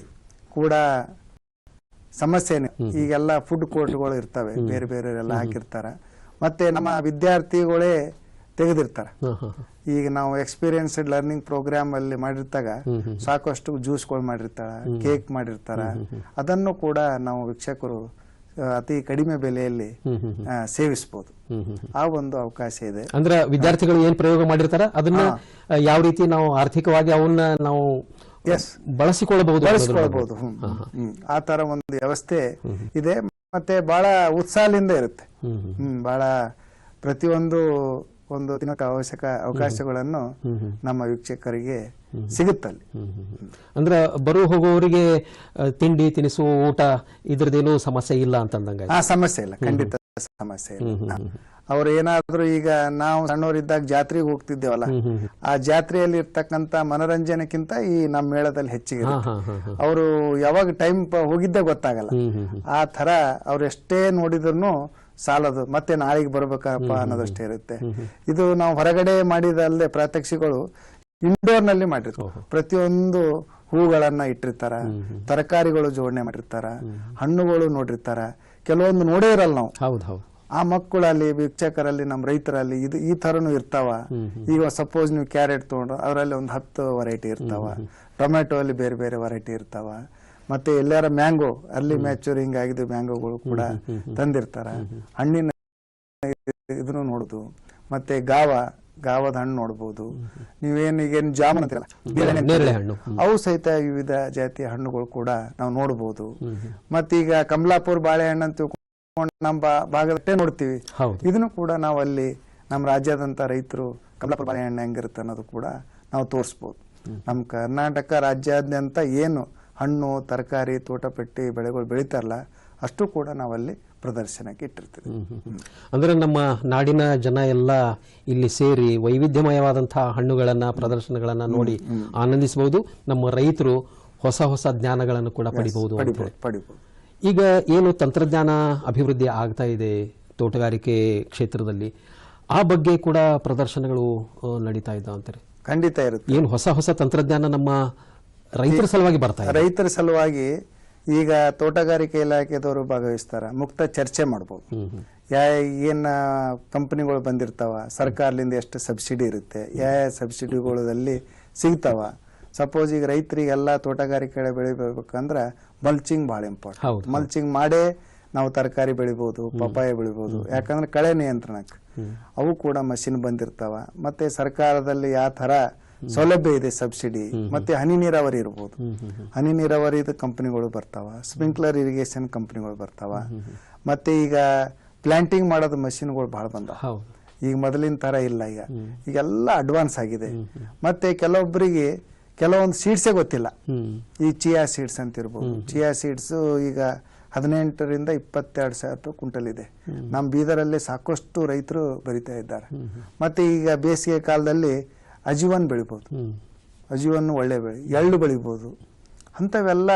ಕೂಡ ಸಮಸ್ಯೆನೇ. ಈಗೆಲ್ಲ ಫುಡ್ ಕೋರ್ಟ್ಗಳು ಇರ್ತವೆ ಬೇರೆ ಬೇರೆ ಎಲ್ಲ ಹಾಕಿರ್ತಾರೆ. ಮತ್ತೆ ನಮ್ಮ ವಿದ್ಯಾರ್ಥಿಗಳೇ ತೆಗೆದಿರ್ತಾರೆ. ಈಗ ನಾವು ಎಕ್ಸ್ಪೀರಿಯನ್ಸ್ಡ್ ಲರ್ನಿಂಗ್ ಪ್ರೋಗ್ರಾಮ್ ಅಲ್ಲಿ ಮಾಡಿರ್ತಾಗ ಸಾಕಷ್ಟು ಜ್ಯೂಸ್ಗಳು ಮಾಡಿರ್ತಾರ ಕೇಕ್ ಮಾಡಿರ್ತಾರ. ಅದನ್ನು ಕೂಡ ನಾವು ವೀಕ್ಷಕರು ಅತಿ ಕಡಿಮೆ ಬೆಲೆಯಲ್ಲಿ ಹ್ಮ್ ಆ, ಒಂದು ಅವಕಾಶ ಇದೆ. ಅಂದ್ರೆ ವಿದ್ಯಾರ್ಥಿಗಳು ಏನ್ ಪ್ರಯೋಗ ಮಾಡಿರ್ತಾರ? ಅದನ್ನ ಯಾವ ರೀತಿ ನಾವು ಆರ್ಥಿಕವಾಗಿ ಅವನ್ನ ನಾವು ಎಸ್ ಬಳಸಿಕೊಳ್ಳಬಹುದು ಬಳಸಿಕೊಳ್ಳಬಹುದು. ಆ ತರ ಒಂದು ವ್ಯವಸ್ಥೆ ಇದೆ. ಮತ್ತೆ ಬಹಳ ಉತ್ಸಾಹದಿಂದ ಇರುತ್ತೆ. ಹ್ಮ್ ಬಹಳ ಪ್ರತಿಯೊಂದು ಒಂದು ದಿನಕ್ಕೆ ಅವಶ್ಯಕ ಅವಕಾಶಗಳನ್ನು ನಮ್ಮ ವೀಕ್ಷಕರಿಗೆ ಸಿಗುತ್ತಲ್ಲಿ. ಅಂದ್ರೆ ಬರು ಹೋಗುವವರಿಗೆ ತಿಂಡಿ ತಿನಿಸು ಊಟ ಇದ್ರದ್ದೇನು ಸಮಸ್ಯೆ ಇಲ್ಲ ಅಂತಂದಂಗ ಆ ಸಮಸ್ಯೆ ಇಲ್ಲ ಖಂಡಿತ ಸಮಸ್ಯೆ ಇಲ್ಲ ಅವ್ರು ಏನಾದ್ರೂ ಈಗ ನಾವು ಸಣ್ಣವರಿದ್ದಾಗ ಜಾತ್ರೆಗೆ ಹೋಗ್ತಿದ್ದೇವಲ್ಲ ಆ ಜಾತ್ರೆಯಲ್ಲಿ ಇರ್ತಕ್ಕಂತ ಮನೋರಂಜನೆಕ್ಕಿಂತ ಈ ನಮ್ಮ ಮೇಳದಲ್ಲಿ ಹೆಚ್ಚಿಗೆ ಅವರು ಯಾವಾಗ ಟೈಮ್ ಹೋಗಿದ್ದೇ ಗೊತ್ತಾಗಲ್ಲ ಆ ತರ ಅವ್ರು ಎಷ್ಟೇ ನೋಡಿದ್ರು ಸಾಲದು ಮತ್ತೆ ನಾಳೆಗೆ ಬರ್ಬೇಕಪ್ಪ ಅನ್ನೋದಷ್ಟೇ ಇರುತ್ತೆ. ಇದು ನಾವು ಹೊರಗಡೆ ಮಾಡಿದಲ್ಲದೆ ಪ್ರಾತ್ಯಕ್ಷಿಗಳು ಇಂಡೋರ್ನಲ್ಲಿ ಮಾಡಿರ್ತಾರೆ ಪ್ರತಿಯೊಂದು ಹೂಗಳನ್ನ ಇಟ್ಟಿರ್ತಾರ ತರಕಾರಿಗಳು ಜೋಡಣೆ ಮಾಡಿರ್ತಾರ ಹಣ್ಣುಗಳು ನೋಡಿರ್ತಾರ. ಕೆಲವೊಂದು ನೋಡೇ ಇರಲ್ಲ ನಾವು. ಹೌದು ಹೌದು. ಆ ಮಕ್ಕಳಲ್ಲಿ ವೀಕ್ಷಕರಲ್ಲಿ ನಮ್ಮ ರೈತರಲ್ಲಿ ಇದು ಈ ತರನು ಇರ್ತಾವ. ಈಗ ಸಪೋಸ್ ನೀವು ಕ್ಯಾರೆಟ್ ತಗೊಂಡ್ರು ಅದರಲ್ಲಿ ಒಂದು ಹತ್ತು ವೆರೈಟಿ ಇರ್ತಾವ. ಟೊಮೆಟೊ ಅಲ್ಲಿ ಬೇರೆ ಬೇರೆ ವೆರೈಟಿ ಇರ್ತಾವ. ಮತ್ತೆ ಎಲ್ಲಾರ ಮ್ಯಾಂಗೋ ಅರ್ಲಿ ಮ್ಯಾಚುರಿಂಗ್ ಆಗಿದ್ದು ಮ್ಯಾಂಗೋಗಳು ಕೂಡ ತಂದಿರ್ತಾರ. ಹಣ್ಣಿನ ಇದನ್ನು ನೋಡುದು. ಮತ್ತೆ ಗಾವ ಗಾವದ ಹಣ್ಣು ನೋಡ್ಬೋದು. ನೀವೇನು ಈಗೇನು ಜಾಮೂನ್ ಅಂತೀರಲ್ಲ? ಹಣ್ಣು. ಅವು ಸಹಿತ ವಿವಿಧ ಜಾತಿಯ ಹಣ್ಣುಗಳು ಕೂಡ ನಾವು ನೋಡ್ಬೋದು. ಮತ್ತೀಗ ಕಮಲಾಪುರ ಬಾಳೆಹಣ್ಣು ಅಂತ ನಮ್ಮ ಭಾಗದಷ್ಟೇ ನೋಡ್ತೀವಿ. ಇದನ್ನು ಕೂಡ ನಾವು ಅಲ್ಲಿ ನಮ್ಮ ರಾಜ್ಯದಂತ ರೈತರು ಕಮಲಾಪುರ ಬಾಳೆಹಣ್ಣು ಹೆಂಗಿರುತ್ತೆ ಅನ್ನೋದು ಕೂಡ ನಾವು ತೋರಿಸ್ಬೋದು. ನಮ್ಮ ಕರ್ನಾಟಕ ರಾಜ್ಯಾದ್ಯಂತ ಏನು ಹಣ್ಣು ತರಕಾರಿ ತೋಟಪಟ್ಟಿ ಬೆಳೆಗಳು ಬೆಳೀತಾರಲ್ಲ ಅಷ್ಟು ಕೂಡ ನಾವಲ್ಲಿ ಪ್ರದರ್ಶನಕ್ಕೆ ಇಟ್ಟಿರ್ತೀವಿ. ಅಂದ್ರೆ ನಮ್ಮ ನಾಡಿನ ಜನ ಎಲ್ಲ ಇಲ್ಲಿ ಸೇರಿ ವೈವಿಧ್ಯಮಯವಾದಂತಹ ಹಣ್ಣುಗಳನ್ನು ಪ್ರದರ್ಶನಗಳನ್ನು ನೋಡಿ ಆನಂದಿಸಬಹುದು. ನಮ್ಮ ರೈತರು ಹೊಸ ಹೊಸ ಜ್ಞಾನಗಳನ್ನು ಕೂಡ ಪಡಿಬಹುದು ಪಡಿಬೋದು ಈಗ ಏನು ತಂತ್ರಜ್ಞಾನ ಅಭಿವೃದ್ಧಿ ಆಗ್ತಾ ಇದೆ ತೋಟಗಾರಿಕೆ ಕ್ಷೇತ್ರದಲ್ಲಿ? ಆ ಬಗ್ಗೆ ಕೂಡ ಪ್ರದರ್ಶನಗಳು ನಡೀತಾ ಇದ್ದಾವೆ ಅಂತಾರೆ ಖಂಡಿತ ಇರುತ್ತೆ. ಏನು ಹೊಸ ಹೊಸ ತಂತ್ರಜ್ಞಾನ ನಮ್ಮ ರೈತರ ಸಲುವಾಗಿ ಬರ್ತಾ ಇದೆ. ರೈತರ ಸಲುವಾಗಿ ಈಗ ತೋಟಗಾರಿಕೆ ಇಲಾಖೆದವರು ಭಾಗವಹಿಸ್ತಾರ. ಮುಕ್ತ ಚರ್ಚೆ ಮಾಡ್ಬೋದು. ಯಾ ಏನ ಕಂಪನಿಗಳು ಬಂದಿರ್ತಾವ ಸರ್ಕಾರದಿಂದ ಎಷ್ಟು ಸಬ್ಸಿಡಿ ಇರುತ್ತೆ ಯಾವ ಯಾವ ಸಬ್ಸಿಡಿಗಳಲ್ಲಿ ಸಿಗ್ತಾವ. ಸಪೋಸ್ ಈಗ ರೈತರಿಗೆಲ್ಲ ತೋಟಗಾರಿಕೆ ಬೆಳೆ ಬೆಳಿಬೇಕಂದ್ರೆ ಮಲ್ಚಿಂಗ್ ಭಾಳ ಇಂಪಾರ್ಟೆಂಟ್ ಮಲ್ಚಿಂಗ್ ಮಾಡೇ ನಾವು ತರಕಾರಿ ಬೆಳಿಬೋದು ಪಪ್ಪಾಯ ಬೆಳಿಬೋದು. ಯಾಕಂದ್ರೆ ಕಳೆ ನಿಯಂತ್ರಣಕ್ಕೆ. ಅವು ಕೂಡ ಮಷಿನ್ ಬಂದಿರ್ತಾವ. ಮತ್ತೆ ಸರ್ಕಾರದಲ್ಲಿ ಯಾವ ತರ ಸೌಲಭ್ಯ ಇದೆ ಸಬ್ಸಿಡಿ ಮತ್ತೆ ಹನಿ ನೀರಾವರಿ ಇರ್ಬೋದು. ಹನಿ ನೀರಾವರಿ ಕಂಪನಿಗಳು ಬರ್ತಾವ ಸ್ಪ್ರಿಂಕ್ಲರ್ ಇರಿಗೇಷನ್ ಕಂಪನಿಗಳು ಬರ್ತಾವ ಮತ್ತೆ ಈಗ ಪ್ಲಾಂಟಿಂಗ್ ಮಾಡೋದು ಮಷಿನ್ಗಳು ಬಹಳ ಬಂದಾವ. ಈಗ ಮೊದಲಿನ ತರ ಇಲ್ಲ ಈಗ. ಈಗೆಲ್ಲ ಅಡ್ವಾನ್ಸ್ ಆಗಿದೆ. ಮತ್ತೆ ಕೆಲವೊಬ್ಬರಿಗೆ ಕೆಲವೊಂದು ಸೀಡ್ಸೇ ಗೊತ್ತಿಲ್ಲ. ಈ ಚಿಯಾ ಸೀಡ್ಸ್ ಅಂತ ಇರ್ಬೋದು. ಚಿಯಾ ಸೀಡ್ಸ್ ಈಗ ಹದಿನೆಂಟರಿಂದ ಇಪ್ಪತ್ತೆರಡು ಸಾವಿರ ರೂಪಾಯಿ ಕುಂಟಲ್ ಇದೆ ನಮ್ಮ ಬೀದರಲ್ಲೇ ಸಾಕಷ್ಟು ರೈತರು ಬರಿತಾ ಇದ್ದಾರೆ. ಮತ್ತೆ ಈಗ ಬೇಸಿಗೆ ಕಾಲದಲ್ಲಿ ಅಜೀವನ್ ಬೆಳಿಬೋದು. ಅಜೀವನ್ ಒಳ್ಳೆ ಬೆಳೆ ಎಳ್ಳು ಬೆಳಿಬೋದು. ಅಂಥವೆಲ್ಲ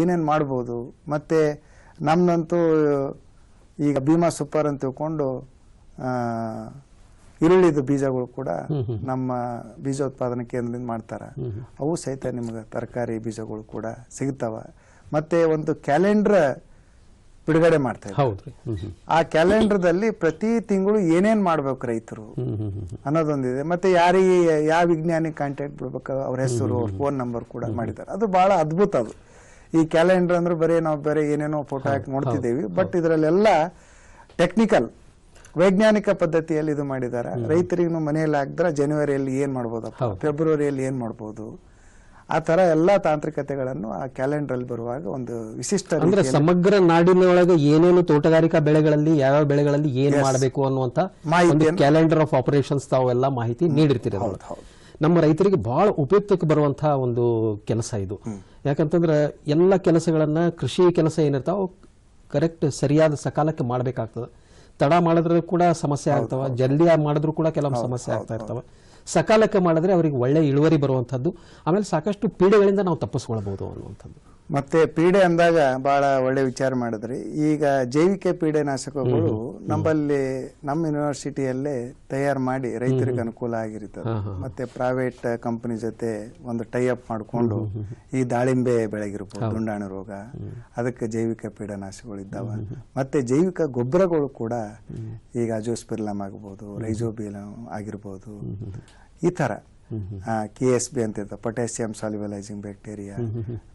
ಏನೇನು ಮಾಡ್ಬೋದು ಮತ್ತು ನಮ್ದಂತೂ ಈಗ ಭೀಮಾ ಸೂಪರ್ ಅಂತ ತಿಳ್ಕೊಂಡು ಈರುಳ್ಳಿದು ಬೀಜಗಳು ಕೂಡ ನಮ್ಮ ಬೀಜ ಬೀಜೋತ್ಪಾದನಾ ಕೇಂದ್ರದಿಂದ ಮಾಡ್ತಾರೆ. ಅವು ಸಹಿತ ನಿಮ್ಗೆ ತರಕಾರಿ ಬೀಜಗಳು ಕೂಡ ಸಿಗ್ತಾವ. ಮತ್ತೆ ಒಂದು ಕ್ಯಾಲೆಂಡರ್ ಬಿಡುಗಡೆ ಮಾಡ್ತಾ ಇದ್ದಾರೆ. ಹೌದ್ರಿ ಆ ಕ್ಯಾಲೆಂಡರ್ದಲ್ಲಿ ಪ್ರತಿ ತಿಂಗಳು ಏನೇನ್ ಮಾಡ್ಬೇಕು ರೈತರು ಅನ್ನೋದೊಂದಿದೆ. ಮತ್ತೆ ಯಾರಿಗೆ ಯಾವ ವಿಜ್ಞಾನಿ ಕಾಂಟ್ಯಾಕ್ಟ್ ಬಿಡ್ಬೇಕು ಅವ್ರ ಹೆಸರು ಅವ್ರ ಫೋನ್ ನಂಬರ್ ಕೂಡ ಮಾಡಿದ್ದಾರೆ. ಅದು ಬಹಳ ಅದ್ಭುತ ಅದು. ಈ ಕ್ಯಾಲೆಂಡರ್ ಅಂದ್ರೆ ಬರೀ ನಾವು ಬೇರೆ ಏನೇನೋ ಫೋಟೋ ಹಾಕಿ ನೋಡ್ತಿದ್ದೇವೆ. ಬಟ್ ಇದರಲ್ಲೆಲ್ಲ ಟೆಕ್ನಿಕಲ್ ವೈಜ್ಞಾನಿಕ ಪದ್ಧತಿಯಲ್ಲಿ ಇದು ಮಾಡಿದ್ದಾರೆ. ರೈತರಿಗೂ ಮನೆಯಲ್ಲಿ ಹಾಕಿದ್ರೆ ಜನವರಿಯಲ್ಲಿ ಏನ್ ಮಾಡ್ಬೋದಪ್ಪ? ಫೆಬ್ರವರಿಯಲ್ಲಿ ಏನ್ ಮಾಡ್ಬೋದು? ಆ ತರ ಎಲ್ಲಾ ತಾಂತ್ರಿಕತೆಗಳನ್ನು ಆ ಕ್ಯಾಲೆಂಡರ್ ಅಲ್ಲಿ ಬರುವಾಗ ಒಂದು ವಿಶಿಷ್ಟ ಅಂದ್ರೆ ಸಮಗ್ರ ನಾಡಿನೊಳಗೆ ಏನೇನು ತೋಟಗಾರಿಕಾ ಬೆಳೆಗಳಲ್ಲಿ ಯಾವ್ಯಾವ ಬೆಳೆಗಳಲ್ಲಿ ಏನ್ ಮಾಡಬೇಕು ಅನ್ನುವಂತ ಕ್ಯಾಲೆಂಡರ್ ಆಫ್ ಆಪರೇಷನ್ಸ್ ತಾವೆಲ್ಲ ಮಾಹಿತಿ ನೀಡಿರ್ತೀರಿ. ನಮ್ಮ ರೈತರಿಗೆ ಬಹಳ ಉಪಯುಕ್ತಕ್ಕೆ ಬರುವಂತಹ ಒಂದು ಕೆಲಸ ಇದು. ಯಾಕಂತಂದ್ರೆ ಎಲ್ಲ ಕೆಲಸಗಳನ್ನ ಕೃಷಿ ಕೆಲಸ ಏನಿರ್ತಾವ ಕರೆಕ್ಟ್ ಸರಿಯಾದ ಸಕಾಲಕ್ಕೆ ಮಾಡಬೇಕಾಗ್ತದೆ. ತಡ ಮಾಡಿದ್ರೂ ಕೂಡ ಸಮಸ್ಯೆ ಆಗ್ತಾವ ಜಲ್ದಿ ಮಾಡಿದ್ರು ಕೂಡ ಕೆಲವೊಂದು ಸಮಸ್ಯೆ ಆಗ್ತಾ ಇರ್ತಾವ. ಸಕಾಲಕ್ಕೆ ಮಾಡಿದ್ರೆ ಅವರಿಗೆ ಒಳ್ಳೆ ಇಳುವರಿ ಬರುವಂಥದ್ದು. ಆಮೇಲೆ ಸಾಕಷ್ಟು ಪೀಡೆಗಳಿಂದ ನಾವು ತಪ್ಪಿಸ್ಕೊಳ್ಬೋದು ಅನ್ನುವಂಥದ್ದು. ಮತ್ತೆ ಪೀಡೆ ಅಂದಾಗ ಬಹಳ ಒಳ್ಳೆ ವಿಚಾರ ಮಾಡಿದ್ರಿ. ಈಗ ಜೈವಿಕ ಪೀಡೆನಾಶಕಗಳು ನಮ್ಮಲ್ಲಿ ನಮ್ಮ ಯೂನಿವರ್ಸಿಟಿಯಲ್ಲೇ ತಯಾರು ಮಾಡಿ ರೈತರಿಗೆ ಅನುಕೂಲ ಆಗಿರ್ತದೆ. ಮತ್ತೆ ಪ್ರೈವೇಟ್ ಕಂಪನಿ ಜೊತೆ ಒಂದು ಟೈ ಅಪ್ ಮಾಡಿಕೊಂಡು ಈ ದಾಳಿಂಬೆ ಬೆಳೆಗಿರ್ಬೋದು ದುಂಡಾಣು ರೋಗ ಅದಕ್ಕೆ ಜೈವಿಕ ಪೀಡನಾಶಕಗಳು ಇದ್ದಾವ. ಮತ್ತೆ ಜೈವಿಕ ಗೊಬ್ಬರಗಳು ಕೂಡ ಈಗ ಅಜೋಸ್ಪಿರ್ಲಮ್ ಆಗ್ಬೋದು ರೈಜೋಬಿಲಮ್ ಆಗಿರ್ಬೋದು. ಈ ತರ ಕೆ ಎಸ್ ಬಿ ಅಂತ ಇರ್ತದೆ potassium solubilising bacteria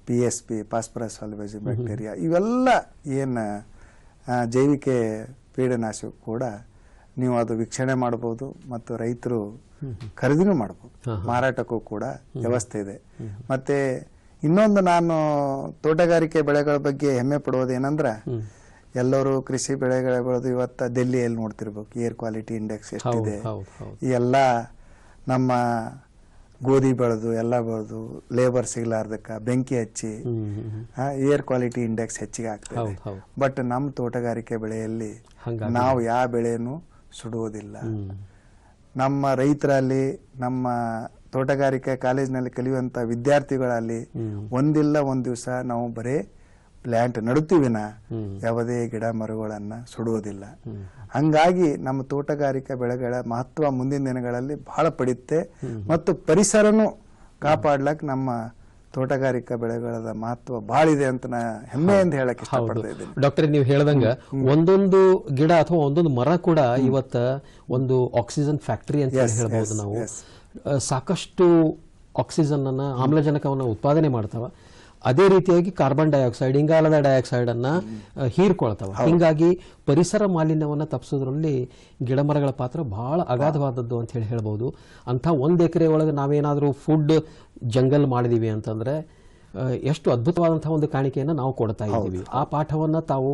P S P phosphorus solubilising bacteria ಇವೆಲ್ಲ ಏನು ಜೈವಿಕ ಪೀಡನಾಶಕ ಕೂಡ ನೀವು ಅದು ವೀಕ್ಷಣೆ ಮಾಡ್ಬೋದು ಮತ್ತು ರೈತರು ಖರೀದಿನೂ ಮಾಡ್ಬೋದು. ಮಾರಾಟಕ್ಕೂ ಕೂಡ ವ್ಯವಸ್ಥೆ ಇದೆ. ಮತ್ತೆ ಇನ್ನೊಂದು ನಾನು ತೋಟಗಾರಿಕೆ ಬೆಳೆಗಳ ಬಗ್ಗೆ ಹೆಮ್ಮೆ ಪಡುವುದೇನಂದ್ರೆ ಎಲ್ಲರೂ ಕೃಷಿ ಬೆಳೆಗಳ ಬೆಳೆದು ಇವತ್ತು ದೆಲ್ಲಿಯಲ್ಲಿ ನೋಡ್ತಿರ್ಬೇಕು ಏರ್ ಕ್ವಾಲಿಟಿ ಇಂಡೆಕ್ಸ್ ಎಷ್ಟಿದೆ. ಈ ಎಲ್ಲ ನಮ್ಮ ಗೋಧಿ ಬೆಳೆದು ಎಲ್ಲ ಬೆಳೆದು ಲೇಬರ್ ಸಿಗ್ಲಾರ್ದಕ್ಕ ಬೆಂಕಿ ಹಚ್ಚಿ. ಏರ್ ಕ್ವಾಲಿಟಿ ಇಂಡೆಕ್ಸ್ ಹೆಚ್ಚಿಗೆ ಆಗ್ತದೆ. ಬಟ್ ನಮ್ಮ ತೋಟಗಾರಿಕೆ ಬೆಳೆಯಲ್ಲಿ ನಾವು ಯಾವ ಬೆಳೆಯನ್ನು ಸುಡುವುದಿಲ್ಲ. ನಮ್ಮ ರೈತರಲ್ಲಿ ನಮ್ಮ ತೋಟಗಾರಿಕೆ ಕಾಲೇಜಿನಲ್ಲಿ ಕಲಿಯುವಂತ ವಿದ್ಯಾರ್ಥಿಗಳಲ್ಲಿ ಒಂದಿಲ್ಲ ಒಂದ್ ದಿವಸ ನಾವು ಬರೇ ಪ್ಲಾಂಟ್ ನಡುತ್ತೀವಿನ ಯಾವುದೇ ಗಿಡ ಮರಗಳನ್ನ ಸುಡುವುದಿಲ್ಲ. ಹಂಗಾಗಿ ನಮ್ಮ ತೋಟಗಾರಿಕಾ ಬೆಳೆಗಳ ಮಹತ್ವ ಮುಂದಿನ ದಿನಗಳಲ್ಲಿ ಬಹಳ ಪಡೆಯುತ್ತೆ ಮತ್ತು ಪರಿಸರನು ಕಾಪಾಡ್ಲಕ್ ನಮ್ಮ ತೋಟಗಾರಿಕಾ ಬೆಳೆಗಳ ಮಹತ್ವ ಬಹಳ ಇದೆ ಅಂತ ನಾ ಹೆಮ್ಮೆಯಿಂದ ಹೇಳಕ್ ಇಷ್ಟಪಡ್ತಾ ಇದ್ದೀನಿ. ಡಾಕ್ಟರ್ ನೀವು ಹೇಳ್ದಂಗ ಒಂದೊಂದು ಗಿಡ ಅಥವಾ ಒಂದೊಂದು ಮರ ಕೂಡ ಇವತ್ತ ಒಂದು ಆಕ್ಸಿಜನ್ ಫ್ಯಾಕ್ಟರಿ ಅಂತ ಹೇಳ್ಬೋದು ಹೇಳ್ಬಹುದು ನಾವು. ಸಾಕಷ್ಟು ಆಕ್ಸಿಜನ್ ಅನ್ನ ಆಮ್ಲಜನಕವನ್ನು ಉತ್ಪಾದನೆ ಮಾಡ್ತಾವ. ಅದೇ ರೀತಿಯಾಗಿ ಕಾರ್ಬನ್ ಡೈಆಕ್ಸೈಡ್ ಇಂಗಾಲದ ಡೈಆಕ್ಸೈಡ್ ಅನ್ನ ಹೀಗಾಗಿ ಹೀರ್ಕೊಳ್ತಾವ. ಹಿಂಗಾಗಿ ಪರಿಸರ ಮಾಲಿನ್ಯವನ್ನು ತಪ್ಪಿಸೋದ್ರಲ್ಲಿ ಗಿಡ ಮರಗಳ ಪಾತ್ರ ಬಹಳ ಅಗಾಧವಾದದ್ದು ಅಂತ ಹೇಳಿ ಹೇಳ್ಬೋದು. ಅಂತ ಒಂದು ಎಕರೆ ಒಳಗೆ ನಾವೇನಾದರೂ ಫುಡ್ ಜಂಗಲ್ ಮಾಡಿದೀವಿ ಅಂತಂದ್ರೆ ಎಷ್ಟು ಅದ್ಭುತವಾದಂತಹ ಒಂದು ಕಾಣಿಕೆಯನ್ನು ನಾವು ಕೊಡ್ತಾ ಇದ್ದೀವಿ. ಆ ಪಾಠವನ್ನ ತಾವು